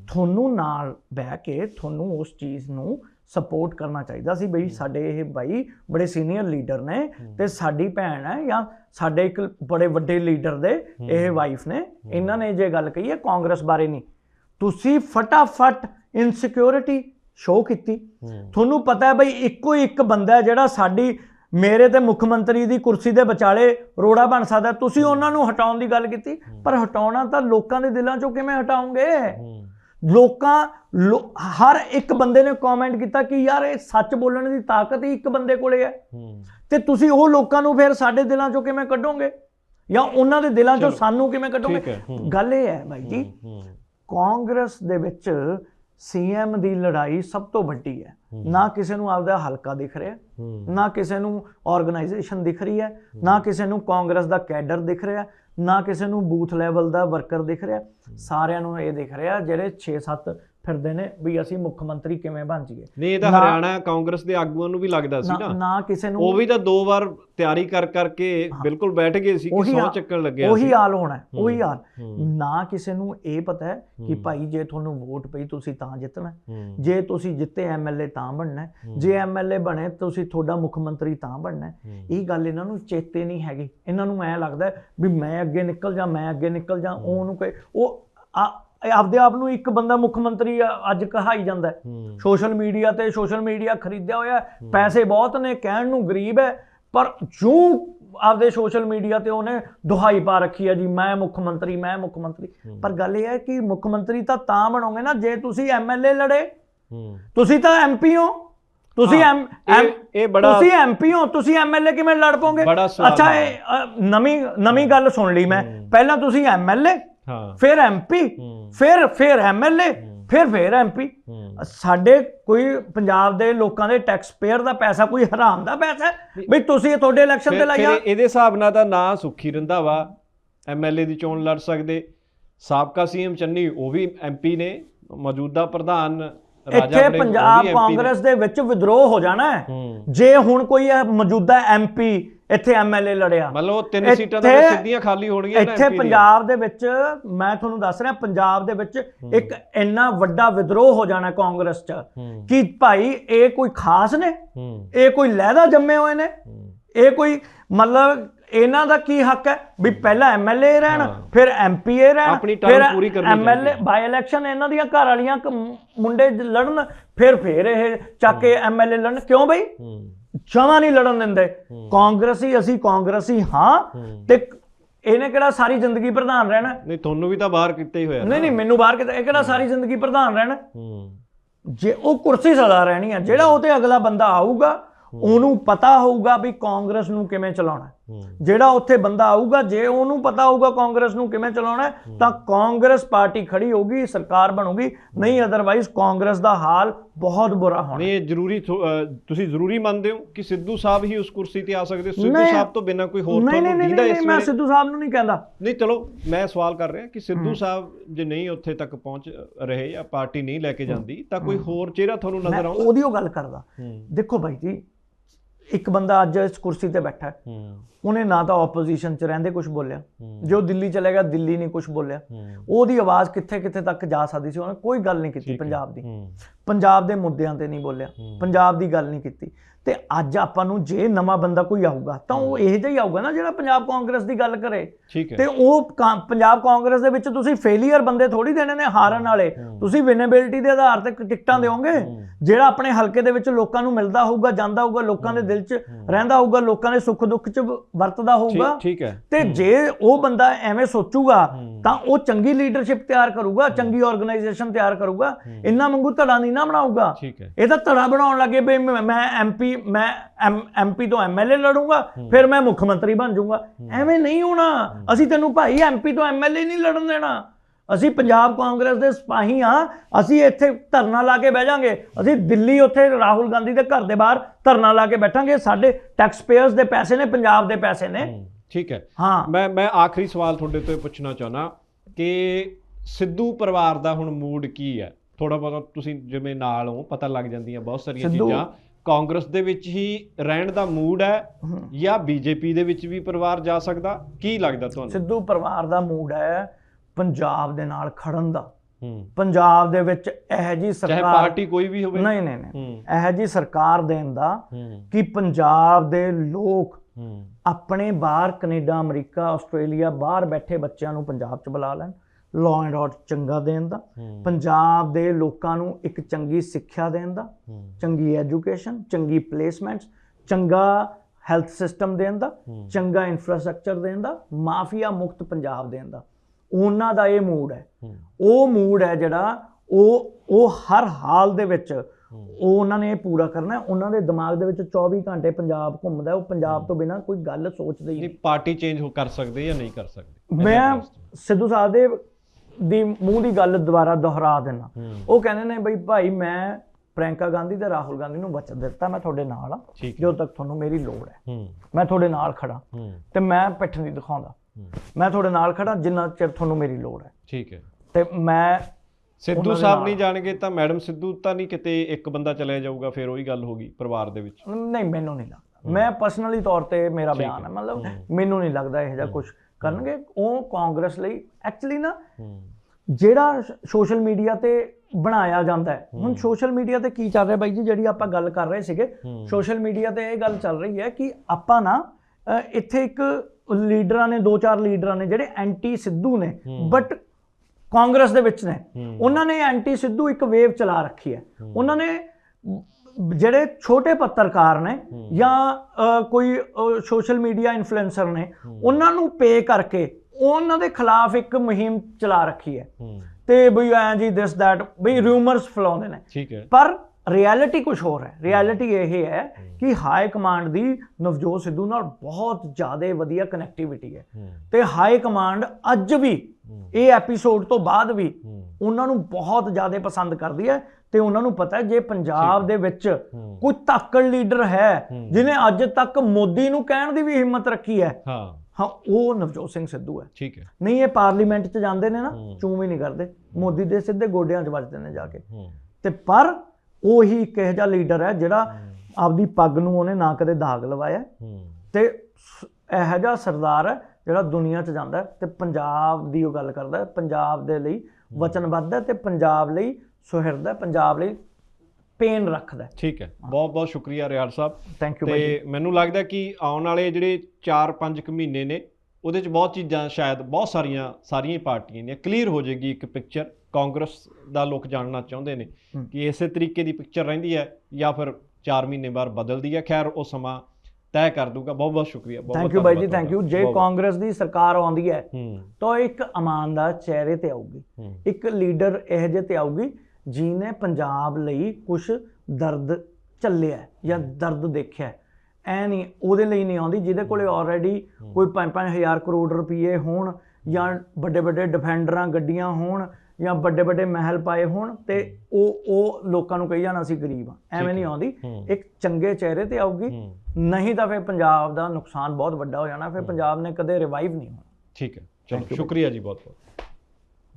ਤੁਹਾਨੂੰ ਨਾਲ ਬਹਿ ਕੇ ਤੁਹਾਨੂੰ ਉਸ ਚੀਜ਼ ਨੂੰ ਸਪੋਰਟ ਕਰਨਾ ਚਾਹੀਦਾ ਸੀ ਬਈ ਸਾਡੇ ਇਹ ਬਾਈ ਬੜੇ ਸੀਨੀਅਰ ਲੀਡਰ ਨੇ ਤੇ ਸਾਡੀ ਭੈਣ ਹੈ ਜਾਂ ਸਾਡੇ ਇੱਕ ਬੜੇ ਵੱਡੇ ਲੀਡਰ ਦੇ ਇਹ ਵਾਈਫ ਨੇ। ਇਹਨਾਂ ਨੇ ਜੇ ਗੱਲ ਕਹੀ ਹੈ ਕਾਂਗਰਸ ਬਾਰੇ ਨਹੀਂ। ਤੁਸੀਂ ਫਟਾਫਟ ਇਨਸਿਕਿਉਰਿਟੀ ਸ਼ੋਅ ਕੀਤੀ। ਤੁਹਾਨੂੰ ਪਤਾ ਹੈ ਬਈ ਇੱਕੋ ਇੱਕ ਬੰਦਾ ਜਿਹੜਾ ਸਾਡੀ ਮੇਰੇ ਤੇ ਮੁੱਖ ਮੰਤਰੀ ਦੀ ਕੁਰਸੀ ਦੇ ਵਿਚਾਲੇ ਰੋੜਾ ਬਣ ਸਕਦਾ। ਤੁਸੀਂ ਉਹਨਾਂ ਨੂੰ ਹਟਾਉਣ ਦੀ ਗੱਲ ਕੀਤੀ ਪਰ ਹਟਾਉਣਾ ਤਾਂ ਲੋਕਾਂ ਦੇ ਦਿਲਾਂ ਚੋਂ ਕਿਵੇਂ ਹਟਾਉਂਗੇ? ਲੋਕਾਂ ਹਰ ਇੱਕ ਬੰਦੇ ਨੇ ਕਮੈਂਟ ਕੀਤਾ ਕਿ ਯਾਰ ਇਹ ਸੱਚ ਬੋਲਣ ਦੀ ਤਾਕਤ ਹੀ ਇੱਕ ਬੰਦੇ ਕੋਲੇ ਹੈ। ਤੇ ਤੁਸੀਂ ਉਹ ਲੋਕਾਂ ਨੂੰ ਫਿਰ ਸਾਡੇ ਦਿਲਾਂ ਚੋਂ ਕਿਵੇਂ ਕੱਢੋਗੇ? ਜਾਂ ਉਹਨਾਂ ਦੇ ਦਿਲਾਂ ਚੋਂ ਸਾਨੂੰ ਕਿਵੇਂ ਕੱਢੋਗੇ। ਗੱਲ ਇਹ ਹੈ ਬਾਈ ਜੀ ਕਾਂਗਰਸ ਦੇ ਵਿੱਚ ਸੀਐਮ ਦੀ ਲੜਾਈ ਸਭ ਤੋਂ ਵੱਡੀ ਹੈ। ਨਾ ਕਿਸੇ ਨੂੰ ਆਪਦਾ ਹਲਕਾ ਦਿਖ ਰਿਹਾ ਨਾ ਕਿਸੇ ਨੂੰ ਆਰਗੇਨਾਈਜੇਸ਼ਨ ਦਿਖ ਰਹੀ ਹੈ ਨਾ ਕਿਸੇ ਨੂੰ ਕਾਂਗਰਸ ਦਾ ਕੈਡਰ ਦਿਖ ਰਿਹਾ ਨਾ ਕਿਸੇ ਨੂੰ ਬੂਥ ਲੈਵਲ ਦਾ ਵਰਕਰ ਦਿਖ ਰਿਹਾ। ਸਾਰਿਆਂ ਨੂੰ ਇਹ ਦਿਖ ਰਿਹਾ ਜਿਹੜੇ 6-7 ਫਿਰਦੇ ਨੇ ਵੀ ਅਸੀਂ ਮੁੱਖ ਮੰਤਰੀ ਕਿਵੇਂ ਬਣ ਜਾਈਏ। ਨਹੀਂ ਇਹ ਤਾਂ ਹਰਿਆਣਾ ਕਾਂਗਰਸ ਦੇ ਆਗੂਆਂ ਨੂੰ ਵੀ ਲੱਗਦਾ ਸੀ ਨਾ ਨਾ। ਕਿਸੇ ਨੂੰ ਉਹ ਵੀ ਤਾਂ ਦੋ ਵਾਰ ਤਿਆਰੀ ਕਰ ਕਰਕੇ ਬਿਲਕੁਲ ਬੈਠ ਗਏ ਸੀ ਕਿ ਸੌ ਚੱਕਣ ਲੱਗਿਆ ਉਹੀ ਹਾਲ ਹੋਣਾ ਹੈ, ਉਹੀ ਹਾਲ। ਨਾ ਕਿਸੇ ਨੂੰ ਇਹ ਪਤਾ ਹੈ ਕਿ। ਭਾਈ ਜੇ ਤੁਹਾਨੂੰ ਵੋਟ ਪਈ ਤੁਸੀਂ ਤਾਂ ਜਿੱਤਣਾ। ਜੇ ਤੁਸੀਂ ਜਿੱਤੇ ਐਮਐਲਏ ਤਾਂ ਬਣਨਾ। ਜੇ ਐਮਐਲਏ ਬਣੇ ਤੁਸੀਂ ਤੁਹਾਡਾ ਮੁੱਖ ਮੰਤਰੀ ਤਾਂ ਬਣਨਾ। ਇਹ ਗੱਲ ਇਹਨਾਂ ਨੂੰ ਚੇਤੇ ਨਹੀਂ ਹੈਗੀ। ਇਹਨਾਂ ਨੂੰ ਐ ਲੱਗਦਾ ਵੀ ਮੈਂ ਅੱਗੇ ਨਿਕਲ ਜਾ ਮੈਂ ਅੱਗੇ ਨਿਕਲ ਜਾ ਉਹ ਉਹਨੂੰ ਕੋਈ ਉਹ ਆਪਦੇ ਆਪ ਨੂੰ ਇੱਕ ਬੰਦਾ ਮੁੱਖ ਮੰਤਰੀ ਅੱਜ ਕਹਾਈ ਜਾਂਦਾ। ਸੋਸ਼ਲ ਮੀਡੀਆ ਤੇ ਸੋਸ਼ਲ ਮੀਡੀਆ ਖਰੀਦਿਆ ਹੋਇਆ ਪੈਸੇ ਬਹੁਤ ਨੇ ਕਹਿਣ ਨੂੰ ਗਰੀਬ ਹੈ ਪਰ ਜੂ ਆਪਦੇ ਸੋਸ਼ਲ ਮੀਡੀਆ ਤੇ ਉਹਨੇ ਦੁਹਾਈ ਪਾ ਰੱਖੀ ਹੈ ਜੀ ਮੈਂ ਮੁੱਖ ਮੰਤਰੀ ਮੈਂ ਮੁੱਖ ਮੰਤਰੀ। ਪਰ ਗੱਲ ਇਹ ਹੈ ਕਿ ਮੁੱਖ ਮੰਤਰੀ ਤਾਂ ਤਾਂ ਬਣੋਗੇ ਨਾ ਜੇ ਤੁਸੀਂ ਐਮਐਲਏ ਲੜੇ। ਤੁਸੀਂ ਤਾਂ ਐਮਪੀ ਹੋ। ਤੁਸੀਂ ਐਮ ਇਹ- ਬੜਾ- ਤੁਸੀਂ ਐਮਪੀ ਹੋ ਤੁਸੀਂ ਐਮਐਲਏ ਕਿਵੇਂ ਲੜ ਪੋਗੇ? ਅੱਛਾ। ਇਹ ਨਵੀਂ ਨਵੀਂ ਗੱਲ ਸੁਣ ਲਈ ਮੈਂ। ਪਹਿਲਾਂ ਤੁਸੀਂ ਐਮਐਲਏ ਹਾਂ। ਫਿਰ ਐਮਪੀ। ਫਿਰ ਫਿਰ ਐਮਐਲਏ ਫਿਰ ਫਿਰ ਐਮਪੀ। ਸਾਡੇ ਕੋਈ ਪੰਜਾਬ ਦੇ ਲੋਕਾਂ ਦੇ ਟੈਕਸ ਪੇਅਰ ਦਾ ਪੈਸਾ ਕੋਈ ਹਰਾਮ ਦਾ ਪੈਸਾ ਵੀ ਤੁਸੀਂ ਇਹ ਤੁਹਾਡੇ ਇਲੈਕਸ਼ਨ ਤੇ ਲਾਇਆ ਫਿਰ ਇਹਦੇ ਹਿਸਾਬ ਨਾਲ ਤਾਂ ਨਾ ਸੁੱਖੀ ਰੰਧਾਵਾ ਐਮਐਲਏ ਦੀ ਚੋਣ ਲੜ ਸਕਦੇ। ਸਾਬਕਾ ਸੀਐਮ ਚੰਨੀ ਉਹ ਵੀ ਐਮਪੀ ਨੇ। ਮੌਜੂਦਾ ਪ੍ਰਧਾਨ ਇੱਥੇ ਪੰਜਾਬ। ਕਾਂਗਰਸ ਦੇ ਵਿੱਚ ਵਿਦਰੋਹ ਹੋ ਜਾਣਾ ਜੇ ਹੁਣ ਕੋਈ ਮੌਜੂਦਾ ਐਮਪੀ ਇੱਥੇ ਐਮਐਲਏ ਲੜਿਆ। ਮਤਲਬ ਉਹ ਤਿੰਨ ਸੀਟਾਂ ਤਾਂ ਇੱਥੇ- ਸਿੱਧੀਆਂ ਖਾਲੀ ਹੋਣਗੀਆਂ ਨਾ ਇੱਥੇ MP ਦੀਆਂ। ਪੰਜਾਬ ਦੇ ਵਿੱਚ ਮੈਂ ਤੁਹਾਨੂੰ ਦੱਸ ਰਿਹਾ ਪੰਜਾਬ ਦੇ ਵਿੱਚ ਇੱਕ ਇੰਨਾ ਵੱਡਾ ਵਿਦਰੋਹ ਹੋ ਜਾਣਾ ਕਾਂਗਰਸ 'ਚ ਹੂੰ। ਕਿ ਭਾਈ ਇਹ ਕੋਈ ਖਾਸ ਨੇ? ਹੂੰ। ਇਹ ਕੋਈ ਲਹਿਦਾ ਜੰਮੇ ਹੋਏ ਨੇ? ਹੂੰ। ਇਹ ਕੋਈ ਮਤਲਬ ਇਹਨਾਂ ਦਾ ਕੀ ਹੱਕ ਹੈ? ਵੀ ਪਹਿਲਾਂ ਐਮਐਲਏ ਰਹਿਣ ਫਿਰ ਐਮਪੀਏ ਰਹਿਣ ਆਪਣੀ term ਪੂਰੀ ਕਰਨੀ ਐਮਐਲਏ ਬਾਈ ਇਲੈਕਸ਼ਨ ਇਹਨਾਂ ਦੀਆਂ ਘਰ ਵਾਲੀਆਂ ਕ- ਮੁੰਡੇ ਲੜਨ ਫਿਰ ਫਿਰ ਇਹ ਚੱਕ ਕੇ ਐਮਐਲਏ ਲੜਨ। ਕਿਉਂ ਬਈ? ਹੂੰ। ਜਮਾਂ ਨਹੀਂ ਲੜਨ ਦਿੰਦੇ। ਕਾਂਗਰਸੀ ਅਸੀਂ ਕਾਂਗਰਸੀ ਹਾਂ ਤੇ ਇਹਨੇ ਕਿਹੜਾ ਸਾਰੀ ਜ਼ਿੰਦਗੀ ਪ੍ਰਧਾਨ ਰਹਿਣਾ? ਨਹੀਂ ਤੁਹਾਨੂੰ ਵੀ ਤਾਂ ਬਾਹਰ ਕੀਤਾ ਹੀ ਹੋਇਆ। ਨਹੀਂ ਨਹੀਂ ਮੈਨੂੰ ਬਾਹਰ ਕਿਤੇ ਇਹ ਕਿਹੜਾ ਸਾਰੀ ਜ਼ਿੰਦਗੀ ਪ੍ਰਧਾਨ ਰਹਿਣਾ? ਜੇ ਉਹ ਕੁਰਸੀ ਸਦਾ ਰਹਿਣੀ ਆ ਜਿਹੜਾ ਉਹ ਤੇ ਅਗਲਾ ਬੰਦਾ ਆਊਗਾ ਉਹਨੂੰ ਪਤਾ ਹੋਊਗਾ ਵੀ ਕਾਂਗਰਸ ਨੂੰ ਕਿਵੇਂ ਚਲਾਉਣਾ। ਜਿਹੜਾ ਉੱਥੇ ਬੰਦਾ ਆਊਗਾ ਜੇ ਉਹਨੂੰ ਪਤਾ ਹੋਊਗਾ ਕਾਂਗਰਸ ਨੂੰ ਕਿਵੇਂ ਚਲਾਉਣਾ ਤਾਂ ਕਾਂਗਰਸ ਪਾਰਟੀ ਖੜੀ ਹੋਊਗੀ ਸਰਕਾਰ ਬਣੂਗੀ। ਨਹੀਂ ਅਦਰਵਾਈਜ਼ ਕਾਂਗਰਸ ਦਾ ਹਾਲ ਬਹੁਤ ਬੁਰਾ ਹੋਣਾ। ਇਹ ਜ਼ਰੂਰੀ ਤੁਸੀਂ ਜ਼ਰੂਰੀ ਮੰਨਦੇ ਹੋ ਕਿ ਸਿੱਧੂ ਸਾਹਿਬ ਹੀ ਉਸ ਕੁਰਸੀ ਤੇ ਆ ਸਕਦੇ? ਸਿੱਧੂ। ਸਾਹਿਬ ਤੋਂ ਬਿਨਾਂ ਕੋਈ ਹੋਰ ਤੁਹਾਨੂੰ ਦੀਦਾ ਨਹੀਂ, ਇਸ ਮੈਂ ਵੇਲੇ? ਸਿੱਧੂ ਸਾਹਿਬ ਨੂੰ ਨਹੀਂ ਕਹਿੰਦਾ। ਨਹੀਂ ਚਲੋ ਮੈਂ ਸਵਾਲ ਕਰ ਰਿਹਾ ਕਿ ਸਿੱਧੂ ਸਾਹਿਬ ਜੇ ਨਹੀਂ ਉੱਥੇ ਤੱਕ ਪਹੁੰਚ ਰਹੇ ਜਾਂ ਪਾਰਟੀ ਨਹੀਂ ਲੈ ਕੇ ਜਾਂਦੀ ਤਾਂ ਕੋਈ ਹੋਰ ਚਿਹਰਾ ਤੁਹਾਨੂੰ ਮੈਂ ਨਜ਼ਰ ਆਉਂਦਾ? ਉਹਦੀ ਉਹ ਗੱਲ ਕਰਦਾ। ਦੇਖੋ ਭਾਈ ਜੀ ਇੱਕ ਬੰਦਾ ਅੱਜ ਇਸ ਕੁਰਸੀ ਤੇ ਬੈਠਾ ਹੈ। ਹੂੰ। ਉਹਨੇ ਨਾ ਤਾਂ ਆਪੋਜੀਸ਼ਨ 'ਚ ਰਹਿੰਦੇ ਕੁਝ ਬੋਲਿਆ। ਜੋ ਦਿੱਲੀ ਚਲੇ ਗਿਆ ਦਿੱਲੀ ਨਹੀਂ ਕੁਝ ਬੋਲਿਆ। ਉਹਦੀ ਆਵਾਜ਼ ਕਿੱਥੇ ਕਿੱਥੇ ਤੱਕ ਜਾ ਸਕਦੀ ਸੀ? ਉਹਨੇ ਕੋਈ ਗੱਲ ਨਹੀਂ ਕੀਤੀ ਪੰਜਾਬ ਦੀ। ਪੰਜਾਬ ਦੇ ਮੁੱਦਿਆਂ ਤੇ ਨਹੀਂ ਬੋਲਿਆ। ਪੰਜਾਬ ਦੀ ਗੱਲ ਨਹੀਂ ਕੀਤੀ। ਤੇ ਅੱਜ ਆਪਾਂ ਨੂੰ ਜੇ ਨਵਾਂ ਬੰਦਾ ਕੋਈ ਆਊਗਾ ਤਾਂ ਉਹ ਇਹੋ ਜਿਹਾ ਹੀ ਆਊਗਾ ਨਾ ਜਿਹੜਾ ਪੰਜਾਬ ਕਾਂਗਰਸ ਦੀ ਗੱਲ ਕਰੇ। ਤੇ ਉਹ ਪੰਜਾਬ ਕਾਂਗਰਸ ਦੇ ਵਿੱਚ ਤੁਸੀਂ ਫੇਲੀਅਰ ਬੰਦੇ ਥੋੜੀ ਦੇਣੇ ਨੇ ਹਾਰਨ ਵਾਲੇ। ਤੁਸੀਂ ਵਿਨੇਬਿਲਟੀ ਦੇ ਆਧਾਰ ਤੇ ਟਿਕਟਾਂ ਦਿਓਗੇ ਜਿਹੜਾ ਆਪਣੇ ਹਲਕੇ ਦੇ ਵਿੱਚ ਲੋਕਾਂ ਨੂੰ ਮਿਲਦਾ ਹੋਊਗਾ ਜਾਂਦਾ ਹੋਊਗਾ ਲੋਕਾਂ ਦੇ ਦਿਲ 'ਚ ਰਹਿੰਦਾ ਹੋਊਗਾ ਲੋਕਾਂ ਦੇ ਸੁੱਖ ਦੁੱਖ 'ਚ ਵਰਤਦਾ ਹੋਊਗਾ। ਤੇ ਜੇ ਉਹ ਬੰਦਾ ਐਵੇਂ ਸੋਚੂਗਾ ਤਾਂ ਉਹ ਚੰਗੀ ਲੀਡਰਸ਼ਿਪ ਤਿਆਰ ਕਰੂਗਾ ਚੰਗੀ ਆਰਗੇਨਾਈਜੇਸ਼ਨ ਤਿਆਰ ਕਰੂਗਾ। ਇੰਨਾ ਵਾਂਗੂ ਧੜਾ ਨਹੀਂ ਨਾ ਬਣਾਊਗਾ। ਇਹ ਤਾਂ ਧੜਾ ਬਣਾਉਣ ਲੱਗੇ ਮੈਂ- ਮੈਂ ਐਮਪੀ ਮੈਂ ਐਮਪੀ ਤੋਂ ਐਮਐਲਏ ਲੜੂੰਗਾ ਫਿਰ ਮੈਂ ਮੁੱਖ ਮੰਤਰੀ ਬਣ ਜਾਊਂਗਾ। ਐਵੇਂ ਨਹੀਂ ਹੋਣਾ। ਅਸੀਂ ਤੈਨੂੰ ਭਾਈ ਐਮਪੀ ਤੋਂ ਐਮਐਲਏ ਨਹੀਂ ਲੜਨ ਦੇਣਾ। ਅਸੀਂ ਪੰਜਾਬ ਕਾਂਗਰਸ ਦੇ ਸਿਪਾਹੀ ਆ ਅਸੀਂ ਇੱਥੇ ਧਰਨਾ ਲਾ ਕੇ ਬਹਿ ਜਾਾਂਗੇ। ਅਸੀਂ ਦਿੱਲੀ ਉੱਥੇ ਰਾਹੁਲ ਗਾਂਧੀ ਦੇ ਘਰ ਦੇ ਬਾਹਰ ਧਰਨਾ ਲਾ ਕੇ ਬੈਠਾਂਗੇ। ਸਾਡੇ ਟੈਕਸ ਪੇਅਰਸ ਦੇ ਪੈਸੇ ਨੇ ਪੰਜਾਬ ਦੇ ਪੈਸੇ ਨੇ। ਠੀਕ ਹੈ। ਹਾਂ। ਮੈਂ ਮੈਂ ਆਖਰੀ ਸਵਾਲ ਤੁਹਾਡੇ ਤੋਂ ਪੁੱਛਣਾ ਚਾਹਨਾ ਕਿ ਸਿੱਧੂ ਪਰਿਵਾਰ ਦਾ ਹੁਣ ਮੂਡ ਕੀ ਹੈ? ਥੋੜਾ ਬਹੁਤਾ ਤੁਸੀਂ ਜਿਵੇਂ ਨਾਲ ਹੋ ਪਤਾ ਲੱਗ ਜਾਂਦੀਆਂ ਬਹੁਤ ਸਾਰੀਆਂ ਚੀਜ਼ਾਂ। ਕਾਂਗਰਸ ਦੇ ਵਿੱਚ ਹੀ ਰਹਿਣ ਦਾ ਮੂਡ ਹੈ ਜਾਂ ਬੀਜੇਪੀ ਦੇ ਵਿੱਚ ਵੀ ਪਰਿਵਾਰ ਜਾ ਸਕਦਾ? ਕੀ ਲੱਗਦਾ ਤੁਹਾਨੂੰ? ਸਿੱਧੂ ਪਰਿਵਾਰ ਦਾ ਮੂਡ ਹੈ ਪੰਜਾਬ ਦੇ ਨਾਲ ਖੜਨ ਦਾ। ਪੰਜਾਬ ਦੇ ਵਿੱਚ ਇਹ ਜੀ ਚਾਹੇ ਸਰਕਾਰ ਪਾਰਟੀ ਕੋਈ ਵੀ ਹੋਵੇ। ਨਹੀਂ ਨਹੀਂ ਨਹੀਂ। ਇਹ ਜੀ ਸਰਕਾਰ ਦੇਣ ਦਾ ਕਿ ਪੰਜਾਬ ਦੇ ਲੋਕ ਆਪਣੇ ਬਾਹਰ ਕੈਨੇਡਾ ਅਮਰੀਕਾ ਆਸਟ੍ਰੇਲੀਆ ਬਾਹਰ ਬੈਠੇ ਬੱਚਿਆਂ ਨੂੰ ਪੰਜਾਬ 'ਚ ਬੁਲਾ ਲੈਣ। ਲਾਅ ਐਂਡ ਆਰਡਰ ਚੰਗਾ ਦੇਣ ਦਾ ਪੰਜਾਬ ਦੇ ਲੋਕਾਂ ਨੂੰ ਇੱਕ ਚੰਗੀ ਸਿੱਖਿਆ ਦੇਣ ਦਾ ਚੰਗੀ ਐਜੂਕੇਸ਼ਨ ਚੰਗੀ ਪਲੇਸਮੈਂਟਸ ਚੰਗਾ ਹੈਲਥ ਸਿਸਟਮ ਦੇਣ ਦਾ। ਚੰਗਾ ਇਨਫਰਾਸਟ੍ਰਕਚਰ ਦੇਣ ਦਾ ਮਾਫੀਆ ਮੁਕਤ ਪੰਜਾਬ ਦੇਣ ਦਾ। ਉਹਨਾਂ ਦਾ ਇਹ ਮੂਡ ਹੈ। ਉਹ ਮੂਡ ਹੈ ਜਿਹੜਾ ਉਹ ਉਹ ਹਰ ਹਾਲ ਦੇ ਵਿੱਚ ਉਹ ਉਹਨਾਂ ਨੇ ਇਹ ਪੂਰਾ ਕਰਨਾ ਹੈ। ਉਹਨਾਂ ਦੇ ਦਿਮਾਗ ਦੇ ਵਿੱਚ 24 ਘੰਟੇ ਪੰਜਾਬ ਘੁੰਮਦਾ। ਉਹ ਪੰਜਾਬ ਤੋਂ ਬਿਨਾ ਕੋਈ ਗੱਲ ਸੋਚਦੇ ਹੀ ਨਹੀਂ ਨਹੀਂ। ਪਾਰਟੀ ਚੇਂਜ ਹੋ ਕਰ ਸਕਦੇ ਜਾਂ ਨਹੀਂ ਕਰ ਸਕਦੇ? ਮੈਂ ਸਿੱਧੂ ਸਾਹਿਬ ਦੇ ਦੀ ਮੂੰਹ ਦੀ ਗੱਲ ਦੁਬਾਰਾ ਦੁਹਰਾ ਦੇਣਾ। ਉਹ ਕਹਿੰਦੇ ਨੇ ਬਈ ਭਾਈ ਮੈਂ ਪ੍ਰਿਯੰਕਾ ਗਾਂਧੀ ਤੇ ਰਾਹੁਲ ਗਾਂਧੀ ਨੂੰ ਵਚਨ ਦਿੱਤਾ ਮੈਂ ਤੁਹਾਡੇ ਨਾਲ ਆ ਜਦੋਂ ਤੱਕ ਤੁਹਾਨੂੰ ਮੇਰੀ ਲੋੜ ਹੈ। ਮੈਂ ਤੁਹਾਡੇ ਨਾਲ ਖੜਾ ਤੇ ਮੈਂ ਪਿੱਠ ਨਹੀਂ ਦਿਖਾਉਂਦਾ। ਮੈਂ ਤੁਹਾਡੇ ਨਾਲ ਖੜਾ ਜਿੰਨਾ ਚਿਰ ਤੁਹਾਨੂੰ ਮੇਰੀ ਲੋੜ ਹੈ। ਠੀਕ ਹੈ। ਤੇ ਮੈਂ ਸਿੱਧੂ ਸਾਹਿਬ। ਨਹੀਂ ਜਾਣਗੇ ਤਾਂ ਮੈਡਮ ਸਿੱਧੂ ਤਾਂ ਨਹੀਂ ਕਿਤੇ ਇੱਕ ਬੰਦਾ ਚਲਿਆ ਜਾਊਗਾ ਫਿਰ ਉਹੀ ਗੱਲ ਹੋਗੀ ਪਰਿਵਾਰ ਦੇ ਵਿੱਚ। ਨਹੀਂ ਮੈਨੂੰ ਨਹੀਂ ਲੱਗਦਾ। ਮੈਂ ਪਰਸਨਲੀ ਤੌਰ ਤੇ ਮੇਰਾ ਬਿਆਨ ਹੈ। ਮਤਲਬ ਮੈਨੂੰ ਨਹੀਂ ਲੱਗਦਾ ਇਹ ਜਿਹਾ ਕੁਝ ਕਰਨਗੇ ਉਹ ਕਾਂਗਰਸ ਲਈ ਐਕਚੁਅਲੀ ਨਾ ਜਿਹੜਾ ਸੋਸ਼ਲ ਮੀਡੀਆ ਤੇ ਬਣਾਇਆ ਜਾਂਦਾ ਹੈ। ਹੁਣ ਸੋਸ਼ਲ ਮੀਡੀਆ ਤੇ ਕੀ ਚੱਲ ਰਿਹਾ ਬਾਈ ਜੀ ਜਿਹੜੀ ਆਪਾਂ ਗੱਲ ਕਰ ਰਹੇ ਸੀਗੇ। ਸੋਸ਼ਲ ਮੀਡੀਆ ਤੇ ਇਹ ਗੱਲ ਚੱਲ ਰਹੀ ਹੈ ਕਿ ਆਪਾਂ ਨਾ ਇੱਥੇ ਇੱਕ ਲੀਡਰਾਂ ਨੇ ਦੋ ਚਾਰ ਲੀਡਰਾਂ ਨੇ ਜਿਹੜੇ ਐਂਟੀ ਸਿੱਧੂ ਨੇ ਬਟ ਕਾਂਗਰਸ ਦੇ ਵਿੱਚ ਨੇ। ਉਹਨਾਂ ਨੇ ਐਂਟੀ ਸਿੱਧੂ ਇੱਕ ਵੇਵ ਚਲਾ ਰੱਖੀ ਹੈ। ਉਹਨਾਂ ਨੇ ਜਿਹੜੇ ਛੋਟੇ ਪੱਤਰਕਾਰ ਨੇ ਜਾਂ ਕੋਈ ਸੋਸ਼ਲ ਮੀਡੀਆ ਇਨਫਲੂਐਂਸਰ ਨੇ ਉਹਨਾਂ ਨੂੰ ਪੇ ਕਰਕੇ ਉਹਨਾਂ ਦੇ ਖਿਲਾਫ ਇੱਕ ਮੁਹਿੰਮ ਚਲਾ ਰੱਖੀ ਹੈ। ਤੇ ਬਈ ਐਂ ਜੀ ਦਿਸ ਦੈਟ ਬਈ ਰਿਊਮਰਸ ਫਲਾਉਂਦੇ ਨੇ। ਠੀਕ ਹੈ। ਪਰ ਰਿਐਲਿਟੀ ਕੁਝ ਹੋਰ ਹੈ। ਰਿਐਲਿਟੀ ਇਹ ਹੈ ਕਿ ਹਾਈ ਕਮਾਂਡ ਦੀ ਨਵਜੋਤ ਸਿੱਧੂ ਨਾਲ ਬਹੁਤ ਜ਼ਿਆਦਾ ਵਧੀਆ ਕਨੈਕਟੀਵਿਟੀ ਹੈ। ਤੇ ਹਾਈ ਕਮਾਂਡ ਅੱਜ ਵੀ ਇਹ ਐਪੀਸੋਡ ਤੋਂ ਬਾਅਦ ਵੀ ਉਹਨਾਂ ਨੂੰ ਬਹੁਤ ਜ਼ਿਆਦਾ ਪਸੰਦ ਕਰਦੀ ਹੈ ਤੇ ਉਹਨਾਂ ਨੂੰ ਪਤਾ ਹੈ ਜੇ ਪੰਜਾਬ ਦੇ ਵਿੱਚ ਕੋਈ ਤਾਕੜ ਲੀਡਰ ਹੈ ਜਿਹਨੇ ਅੱਜ ਤੱਕ ਮੋਦੀ ਨੂੰ ਕਹਿਣ ਦੀ ਵੀ ਹਿੰਮਤ ਰੱਖੀ ਹੈ ਹਾਂ। ਹਾਂ ਉਹ ਨਵਜੋਤ ਸਿੰਘ ਸਿੱਧੂ ਹੈ। ਠੀਕ ਹੈ। ਨਹੀਂ ਇਹ ਪਾਰਲੀਮੈਂਟ 'ਚ ਜਾਂਦੇ ਨੇ ਨਾ ਚੂੰ ਵੀ ਨਹੀਂ ਕਰਦੇ। ਮੋਦੀ ਦੇ ਸਿੱਧੇ ਗੋਡਿਆਂ 'ਚ ਵੱਜਦੇ ਨੇ ਜਾ ਕੇ। ਤੇ ਪਰ ਉਹੀ ਇੱਕ ਇਹੋ ਜਿਹਾ ਲੀਡਰ ਹੈ ਜਿਹੜਾ ਆਪਦੀ ਪੱਗ ਨੂੰ ਉਹਨੇ ਨਾ ਕਦੇ ਦਾਗ ਲਵਾਇਆ। ਤੇ ਇਹੋ ਜਿਹਾ ਸਰਦਾਰ ਹੈ ਜਿਹੜਾ ਦੁਨੀਆ 'ਚ ਜਾਂਦਾ ਤੇ ਪੰਜਾਬ ਦੀ ਉਹ ਗੱਲ ਕਰਦਾ ਪੰਜਾਬ ਦੇ ਲਈ ਵਚਨਬੱਧ ਹੈ ਤੇ ਪੰਜਾਬ ਲਈ ਸੁਹਿਰਦ ਹੈ ਪੰਜਾਬ ਲਈ ਪੇਨ ਰੱਖਦਾ ਹੈ। ਠੀਕ ਹੈ। ਬਹੁਤ ਬਹੁਤ ਸ਼ੁਕਰੀਆ ਰਿਆੜ ਸਾਹਿਬ। ਥੈਂਕ ਯੂ ਤੇ ਮੈਨੂੰ ਲੱਗਦਾ ਕਿ ਆਉਣ ਵਾਲੇ ਜਿਹੜੇ 4-5 ਕੁ ਮਹੀਨੇ ਨੇ ਉਹਦੇ ਚ ਬਹੁਤ ਚੀਜ਼ਾਂ ਸ਼ਾਇਦ ਬਹੁਤ ਸਾਰੀਆਂ ਸਾਰੀਆਂ ਪਾਰਟੀਆਂ ਦੀਆਂ ਕਲੀਅਰ ਹੋ ਜਾਏਗੀ ਇੱਕ ਪਿਕਚਰ ਕਾਂਗਰਸ ਦਾ ਲੋਕ ਜਾਣਨਾ ਚਾਹੁੰਦੇ ਨੇ। ਕਿ ਇਸੇ ਤਰੀਕੇ ਦੀ ਪਿਕਚਰ ਰਹਿੰਦੀ ਹੈ ਜਾਂ ਫਿਰ 4 ਮਹੀਨੇ ਬਾਅਦ ਬਦਲਦੀ ਹੈ। ਖੈਰ ਉਹ ਸਮਾਂ ਤੈਅ ਕਰ ਦੂਗਾ। ਬਹੁਤ ਬਹੁਤ ਸ਼ੁਕਰੀਆ ਬਹੁਤ ਥੈਂਕ ਯੂ ਬਾਈ ਜੀ ਥੈਂਕ ਯੂ ਜੇ ਕਾਂਗਰਸ ਦੀ ਸਰਕਾਰ ਆਉਂਦੀ ਹੈ ਤਾਂ ਇੱਕ ਇਮਾਨਦਾਰ ਚਿਹਰੇ ਤੇ ਆਊਗੀ। ਇੱਕ ਲੀਡਰ ਇਹੋ ਜਿਹੇ ਤੇ ਆਊਗੀ ਜਿਹਨੇ ਪੰਜਾਬ ਲਈ ਕੁਝ ਦਰਦ ਝੱਲਿਆ ਹੈ ਜਾਂ ਦਰਦ ਦੇਖਿਆ। ਐ ਨਹੀਂ ਉਹਦੇ ਲਈ ਨਹੀਂ ਆਉਂਦੀ ਜਿਹਦੇ ਕੋਲੇ ਆਲਰੇਡੀ ਕੋਈ 5-5000 ਕਰੋੜ ਰੁਪਏ ਹੋਣ ਜਾਂ ਵੱਡੇ ਵੱਡੇ ਡਿਫੈਂਡਰਾਂ ਗੱਡੀਆਂ ਹੋਣ ਜਾਂ ਵੱਡੇ ਵੱਡੇ ਮਹਿਲ ਪਾਏ ਹੋਣ ਤੇ ਉਹ ਉਹ ਲੋਕਾਂ ਨੂੰ ਕਹੀ ਜਾਣਾ ਅਸੀਂ ਗਰੀਬ ਆ ਐਵੇਂ ਨਹੀਂ ਆਉਂਦੀ। ਇੱਕ ਚੰਗੇ ਚਿਹਰੇ ਤੇ ਆਊਗੀ। ਨਹੀਂ ਤਾਂ ਫਿਰ ਪੰਜਾਬ ਦਾ ਨੁਕਸਾਨ ਬਹੁਤ ਵੱਡਾ ਹੋ ਜਾਣਾ ਫਿਰ ਪੰਜਾਬ ਨੇ ਕਦੇ ਰਿਵਾਈਵ ਨਹੀਂ ਹੋਣਾ। ਠੀਕ ਹੈ। ਚਲੋ ਸ਼ੁਕਰੀਆ ਜੀ ਬਹੁਤ ਬਹੁਤ